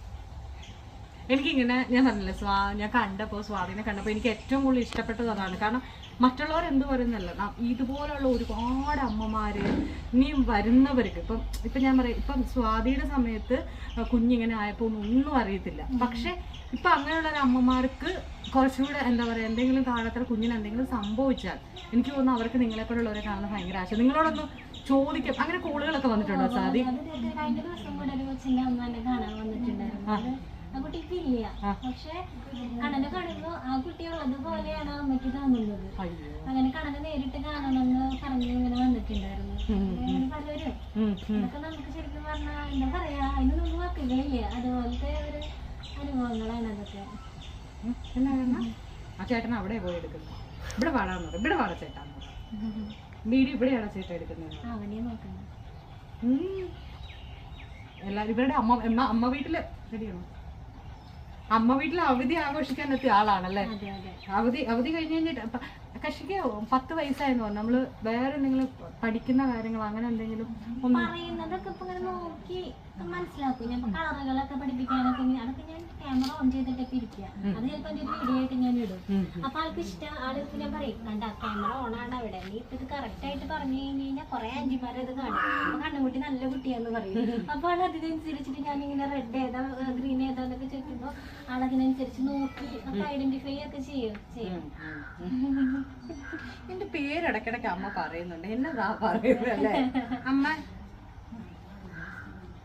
എനിക്കിങ്ങനെ ഞാൻ പറഞ്ഞില്ലേ സ്വാ ഞാൻ കണ്ടപ്പോൾ സ്വാധീനം കണ്ടപ്പോൾ എനിക്ക് ഏറ്റവും കൂടുതൽ ഇഷ്ടപ്പെട്ടത് അതാണ്. കാരണം മറ്റുള്ളവർ എന്ത് പറയുന്നല്ല ഇതുപോലുള്ള ഒരുപാട് അമ്മമാര് ഇനിയും വരുന്നവർക്ക് ഇപ്പം ഇപ്പം ഞാൻ പറയാം ഇപ്പം സ്വാതിയുടെ സമയത്ത് കുഞ്ഞിങ്ങനെ ആയപ്പോൾ ഒന്നും അറിയത്തില്ല. പക്ഷെ ഇപ്പം അങ്ങനെയുള്ള ഒരു അമ്മമാർക്ക് കുറച്ചുകൂടെ എന്താ പറയുക എന്തെങ്കിലും കാണാത്ത കുഞ്ഞിന് എന്തെങ്കിലും സംഭവിച്ചാൽ എനിക്ക് തോന്നുന്നു അവർക്ക് നിങ്ങളെപ്പോലുള്ളവരെ കാണുന്ന ഭയങ്കര ആശ നിങ്ങളോടൊന്ന് ചോദിക്കാം. അങ്ങനെ കോളുകളൊക്കെ വന്നിട്ടുണ്ടോ സാദി ആ കുട്ടിക്ക് ഇല്ല. പക്ഷെ കണ്ണനെ കാണുമ്പോ ആ കുട്ടി ഉള്ളത് പോലെയാണ് ആ അമ്മയ്ക്ക് തോന്നുന്നത് അങ്ങനെ കണ്ണനെ നേരിട്ട് കാണണമെന്ന് പറഞ്ഞ് ഇങ്ങനെ വന്നിട്ടുണ്ടായിരുന്നു. അങ്ങനെ പലരും. ഇതൊക്കെ നമുക്ക് ശരിക്കും പറഞ്ഞാ എന്താ പറയാ അതിനൊന്നും വാക്കുകളില്ല അതുപോലത്തെ ഒരു അനുഭവങ്ങളാണ് അതൊക്കെ? ആ ചേട്ടൻ അവിടെ പോയി എടുക്കുന്നത് ഇവിടെ പാടാന്ന് പറയും. ഇവിടെ പാടാ ചേട്ടാ വീഡിയോ ഇവിടെയാണ് ചേട്ടൻ എടുക്കുന്നത്? അവനെ. എല്ലാരും ഇവരുടെ അമ്മ അമ്മ അമ്മ വീട്ടിൽ ശരിയാണോ അമ്മ വീട്ടിൽ അവധി ആഘോഷിക്കാൻ എത്തിയ ആളാണല്ലേ? അവധി അവധി കഴിഞ്ഞ് കഴിഞ്ഞിട്ട് കക്ഷിക്ക് പത്ത് വയസ്സായെന്ന് പറഞ്ഞു. നമ്മൾ വേറെ എന്തെങ്കിലും പഠിക്കുന്ന കാര്യങ്ങൾ അങ്ങനെ എന്തെങ്കിലും പറയുന്നതൊക്കെ ഇപ്പൊ ഇങ്ങനെ നോക്കി മനസ്സിലാക്കും. ഞാൻ കളറുകളൊക്കെ പഠിപ്പിക്കാനൊക്കെ അതൊക്കെ ഞാൻ ക്യാമറ ഓൺ ചെയ്തിട്ടൊക്കെ ഇരിക്കുക അത് ചിലപ്പോ എന്റെ ഒരു വീഡിയോ ആയിട്ട് ഞാൻ ഇടും. അപ്പൊ ആൾക്ക് ഇഷ്ടം ആൾക്ക് ഞാൻ പറയും കണ്ട ക്യാമറ ഓൺ ആണ് അവിടെ. നീ ഇപ്പൊ ഇത് കറക്റ്റ് ആയിട്ട് പറഞ്ഞു കഴിഞ്ഞു കഴിഞ്ഞാൽ കുറെ ആന്റിമാരെ ഇത് കാണും. അപ്പൊ കണ്ണുകുട്ടി നല്ല കുട്ടിയാന്ന് പറയും. അപ്പൊ ആൾ അതിനനുസരിച്ചിട്ട് ഞാൻ ഇങ്ങനെ റെഡ് ഏതാ ഗ്രീൻ ഏതാന്നൊക്കെ ചോദിക്കുമ്പോ ആളതിനനുസരിച്ച് നോക്കി അപ്പൊ ഐഡന്റിഫൈ ഒക്കെ ചെയ്യും ചെയ്യും. എന്റെ പേര് ഇടക്കിടക്ക് അമ്മ പറയുന്നുണ്ട്. എന്നതാ പറയുന്നത് അല്ലേ? അമ്മ.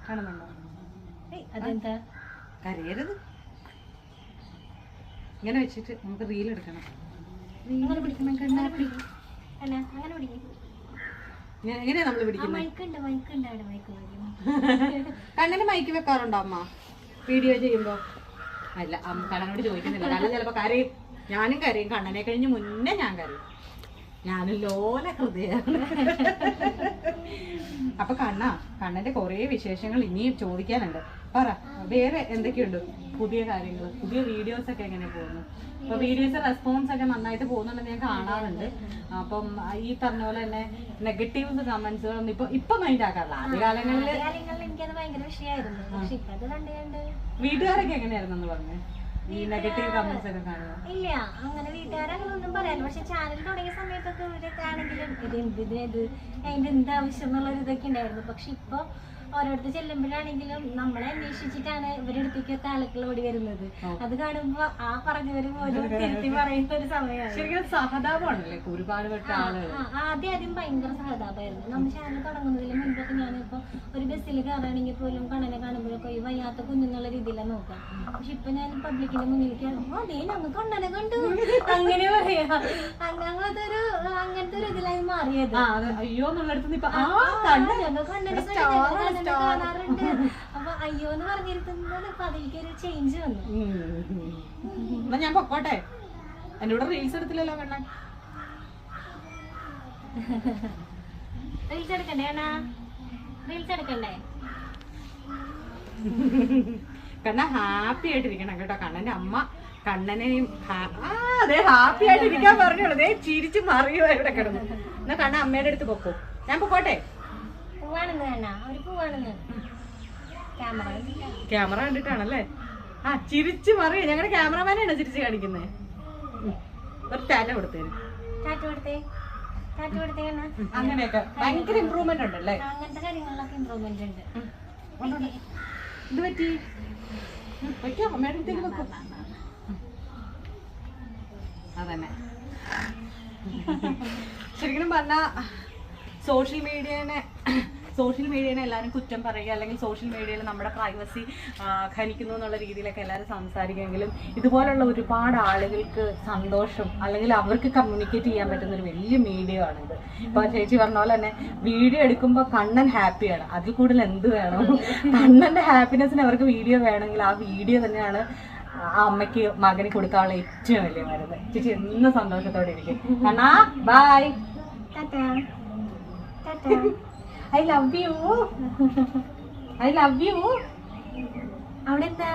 കാണുന്നുണ്ടോ? അതെന്താ? കരയരുത്. ഇങ്ങനെ വെച്ചിട്ട് നമുക്ക് റീൽ എടുക്കണം. പിടിക്കണം അങ്ങനെ പിടിക്കും എങ്ങനെയാ പിടിക്കുന്നത് മൈക്ക് പിടിക്കുന്നു? കണ്ണിന് മൈക്ക് വെക്കാറുണ്ടോ അമ്മ? വീഡിയോ ചെയ്യുമ്പോ? അല്ല കണ്ണനോട് ചോദിക്കുന്നില്ല. കണ്ണൻ ചിലപ്പോ കരയും. ഞാനും കരയും. കണ്ണനെ കഴിഞ്ഞ് മുന്നേ ഞാൻ കരയും. ഞാനും ലോല ഹൃദയമാണ് അപ്പൊ കണ്ണ കണ്ണന്റെ കുറേ വിശേഷങ്ങൾ ഇനിയും ചോദിക്കാനുണ്ട്. പറ വേറെ എന്തൊക്കെയുണ്ട് പുതിയ കാര്യങ്ങൾ? പുതിയ വീഡിയോസ് ഒക്കെ എങ്ങനെ പോകുന്നു? അപ്പൊ വീഡിയോസ് റെസ്പോൺസ് ഒക്കെ നന്നായിട്ട് പോകുന്നുണ്ടെന്ന് ഞാൻ കാണാറുണ്ട്. അപ്പം ഈ പറഞ്ഞ പോലെ തന്നെ നെഗറ്റീവ് കമന്റ്സുകളൊന്നും ഇപ്പൊ ഇപ്പൊ മൈൻഡ് ആക്കാറില്ല. ആദ്യ കാലങ്ങളിൽ എനിക്കത് ഭയങ്കര വിഷയമായിരുന്നു. പക്ഷെ അത് കണ്ട് കണ്ട് വീട്ടുകാരൊക്കെ എങ്ങനെയായിരുന്നു പറഞ്ഞേ? ഇല്ല അങ്ങനെ വീട്ടുകാരങ്ങനെ ഒന്നും പറയാനില്ല പക്ഷെ ചാനൽ തുടങ്ങിയ സമയത്തൊക്കെ ഇവരൊക്കെ ആണെങ്കിലും ഇത് എന്ത് ഇത് അതിന്റെ എന്താവശ്യം എന്നുള്ള ഇതൊക്കെ ഉണ്ടായിരുന്നു. പക്ഷെ ഇപ്പൊ ഓരോരുത്തർ ചെല്ലുമ്പോഴാണെങ്കിലും നമ്മളെ അന്വേഷിച്ചിട്ടാണ് ഇവരെടുത്തേക്കൊക്കെ ആളുകൾ ഓടി വരുന്നത്. അത് കാണുമ്പോ ആ പറഞ്ഞവര് പോലും തിരുത്തി പറയുന്ന ഒരു സമയമാണ്. സഹതാപമാണല്ലേ? ഒരുപാട് ആദ്യം ആദ്യം ഭയങ്കര സഹതാപമായിരുന്നു. നമ്മൾ ചാനൽ തുടങ്ങുന്നതിന് മുൻപൊക്കെ ഞാനിപ്പോ ഒരു ബസ്സിൽ കയറുകയാണെങ്കിൽ പോലും കണ്ണനെ കാണുമ്പോഴൊക്കെ ഈ വയ്യാത്ത കുഞ്ഞെന്നുള്ള രീതിയിലാണ് നോക്കാം. പക്ഷെ ഇപ്പൊ ഞാൻ പബ്ലിക്കിന്റെ മുന്നിലേക്ക് കയറുമ്പോ അതേ ഞങ്ങൾ കണ്ണനെ കണ്ടു. അങ്ങനെ പറയാ. അങ്ങനെ അതൊരു അങ്ങനത്തെ ഒരു ഇതിലായി മാറിയത്. അയ്യോ എന്നുള്ളടത്ത് കണ്ണനെ കണ്ടു, കാണാറുണ്ട്. അപ്പൊ അയ്യോ എന്ന് പറഞ്ഞിരുന്നത് ഇപ്പൊ അതിലേക്ക് ഒരു ചേഞ്ച് വന്നു എന്നാ ഞാൻ പൊക്കോട്ടെ? എന്റെ കൂടെ റീൽസ് എടുത്തില്ലല്ലോ കണ്ണൻ. റീൽസ് എടുക്കണ്ടേ അണ്ണാ റീൽസ് എടുക്കണ്ടേ? കണ്ണ ഹാപ്പി ആയിട്ടിരിക്കണം കേട്ടോ. കണ്ണന്റെ അമ്മ കണ്ണനെയും അതെ ഹാപ്പി ആയിട്ടിരിക്കാൻ പറഞ്ഞോളൂ. ദേ ചിരിച്ചു മറിയോ ഇവിടെ കിടന്നു. എന്നാ കണ്ണ അമ്മയുടെ അടുത്ത് പൊക്കോ. ഞാൻ പൊക്കോട്ടെ പൂവാണെന്ന് അണ്ണാ ഒരു പൂവാണെന്ന് ക്യാമറ കണ്ടിട്ടാണല്ലേ? ആ ചിരിച്ചു മറിയ. ഞങ്ങളുടെ ക്യാമറമാനാണ് ചിരിച്ചു കാണിക്കുന്നത് ഒരു ടാറ്റ കൊടുത്തേര്. കൊടുത്തേ? അങ്ങനെയൊക്കെ. ഭയങ്കര ഇമ്പ്രൂവ്മെന്റ് ഉണ്ടല്ലേ? അങ്ങനത്തെ കാര്യങ്ങളിലൊക്കെ ഇമ്പ്രൂവ്മെന്റ് ഉണ്ട്. ഇത് പറ്റി? ഉം, വെക്കോ. അമ്മയുടെ അടുത്തേക്ക് വെക്കോ. അതന്നെ. ശരിക്കും പറഞ്ഞ സോഷ്യൽ മീഡിയനെ സോഷ്യൽ മീഡിയനെ എല്ലാവരും കുറ്റം പറയുക അല്ലെങ്കിൽ സോഷ്യൽ മീഡിയയിൽ നമ്മുടെ പ്രൈവസി ഖനിക്കുന്നു എന്നുള്ള രീതിയിലൊക്കെ എല്ലാവരും സംസാരിക്കുമെങ്കിലും ഇതുപോലുള്ള ഒരുപാട് ആളുകൾക്ക് സന്തോഷം അല്ലെങ്കിൽ അവർക്ക് കമ്മ്യൂണിക്കേറ്റ് ചെയ്യാൻ പറ്റുന്ന ഒരു വലിയ മീഡിയ ആണ് ഇത്. ഇപ്പൊ ചേച്ചി പറഞ്ഞ പോലെ തന്നെ വീഡിയോ എടുക്കുമ്പോൾ കണ്ണൻ ഹാപ്പിയാണ് അതിൽ കൂടുതൽ എന്ത് വേണം? കണ്ണന്റെ ഹാപ്പിനെസ്സിന് അവർക്ക് വീഡിയോ വേണമെങ്കിൽ ആ വീഡിയോ തന്നെയാണ് ആ അമ്മയ്ക്ക് മകന് കൊടുക്കാനുള്ള ഏറ്റവും വലിയ മരുന്ന്. ചേച്ചി എന്നും സന്തോഷത്തോടെ ഇരിക്കും. കണ്ണാ bye tata. Tata. I love you I love you അവിടെ എന്താ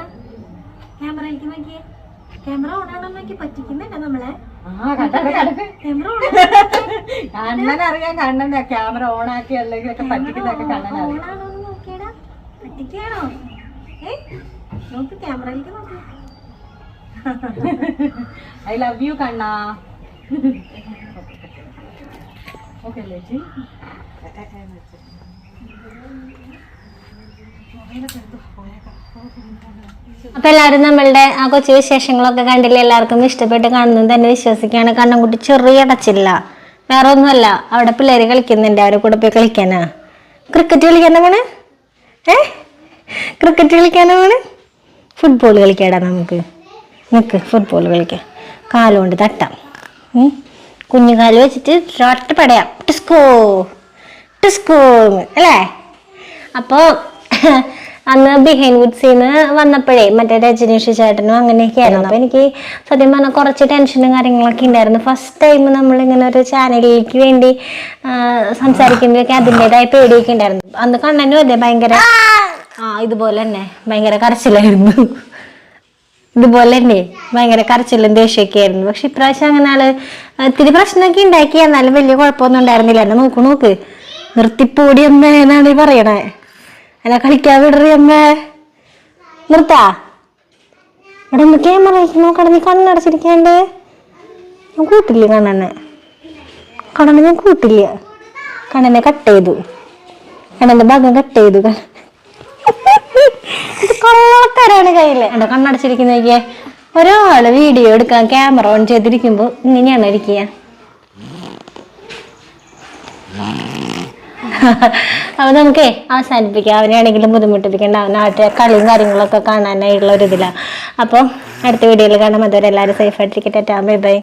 ക്യാമറയിലേക്ക് നോക്കിയേ ക്യാമറ ഓണാണോ നോക്കി പറ്റിക്കുന്നുണ്ടോ നമ്മളെ? ആ അറിയാൻ ക്യാമറ കണ്ണൻ ക്യാമറ ഓൺ ആക്കി അല്ലെങ്കിൽ ഒക്കെ പറ്റിക്കുന്നൊക്കെ ഓണാണോ നോക്കിയടാ. പറ്റിക്കാണോ ഏ? നോക്ക് ക്യാമറയിലേക്ക് നോക്ക്. ഐ ലവ് യു കണ്ണാ. ഓക്കെ അല്ലേ ചേച്ചി അപ്പൊ എല്ലാവരും നമ്മളുടെ ആ കൊച്ചു വിശേഷങ്ങളൊക്കെ കണ്ടില്ല? എല്ലാവർക്കും ഇഷ്ടപ്പെട്ട് കാണുന്നത് തന്നെ വിശ്വസിക്കുകയാണ്. കണ്ണൻകുട്ടി ചെറിയ അടച്ചില്ല വേറെ ഒന്നുമല്ല. അവിടെ പിള്ളേര് കളിക്കുന്നുണ്ട്. അവരെ കൂടെ പോയി കളിക്കാനാ. ക്രിക്കറ്റ് കളിക്കാനാ പോണ് ഏ? ക്രിക്കറ്റ് കളിക്കാനാ പോണ് ഫുട്ബോൾ കളിക്കാടാ നമുക്ക്. നിക്ക് ഫുട്ബോൾ കളിക്കാം. കാലുകൊണ്ട് തട്ടാം. കുഞ്ഞു കുഞ്ഞുകാൽ വെച്ചിട്ട് ഷോട്ട് പടയാം. ടിസ്കോ ടിസ്കോ അല്ലേ? അപ്പോൾ അന്ന് ബിഹൈൻഡ് വുഡ്സിന്ന് വന്നപ്പോഴേ മറ്റേ രജനീഷ് ചേട്ടനും അങ്ങനെയൊക്കെ ആയിരുന്നു അപ്പോൾ എനിക്ക് സത്യം പറഞ്ഞാൽ കുറച്ച് ടെൻഷനും കാര്യങ്ങളൊക്കെ ഉണ്ടായിരുന്നു. ഫസ്റ്റ് ടൈം നമ്മളിങ്ങനെ ഒരു ചാനലിലേക്ക് വേണ്ടി സംസാരിക്കുമ്പോഴൊക്കെ അതിന്റെതായ പേടിയൊക്കെ ഉണ്ടായിരുന്നു. അന്ന് കണ്ണനും അതെ ഭയങ്കര ആ ഇതുപോലെ തന്നെ ഭയങ്കര കരച്ചിലായിരുന്നു. ഇതുപോലെ തന്നെ ഭയങ്കര കരച്ചിലും ദേഷ്യമൊക്കെ ആയിരുന്നു. പക്ഷെ ഇപ്രാവശ്യം അങ്ങനെ ആൾ ഇത്തിരി പ്രശ്നമൊക്കെ ഉണ്ടാക്കി. എന്നാലും വലിയ കുഴപ്പമൊന്നും ഉണ്ടായിരുന്നില്ല. എന്നെ നോക്ക് നോക്ക്. നിർത്തിപ്പോടി അമ്മ എന്നാണ് ഈ പറയണേ? അല്ല കളിക്കാൻ വിടറി അമ്മ. നിർത്താ? ഇവിടെ ഒന്ന് ക്യാമറ നോക്കണം നീ കണ്ണടച്ചിരിക്കാണ്ട്. ഞാൻ കൂട്ടില്ല കണ്ണനെ? കണ്ണനെ ഞാൻ കൂട്ടില്ല. കണ്ണനെ കട്ട് ചെയ്തു. കണ്ണന്റെ ഭാഗം കട്ട് ചെയ്തു. ഇത് കള്ളത്തരാണ് കയ്യിൽ. എന്റെ കണ്ണടച്ചിരിക്കുന്നേക്ക് ഒരാൾ വീഡിയോ എടുക്കാൻ ക്യാമറ ഓൺ ചെയ്തിരിക്കുമ്പോ ഇങ്ങനെയാണ് ഇരിക്കുക അപ്പൊ നമുക്കേ അവസാനിപ്പിക്കാം. അവനെയാണെങ്കിലും ബുദ്ധിമുട്ടിപ്പിക്കേണ്ട അവനാട്ടെ കളിയും കാര്യങ്ങളൊക്കെ കാണാനായിട്ടുള്ള ഒരു ഇതിലാണ് അപ്പോൾ അടുത്ത വീഡിയോയിൽ കാണാം. അതുവരെ എല്ലാവരും സേഫ് ആയിട്ടിരിക്കട്ടെ. Bye bye.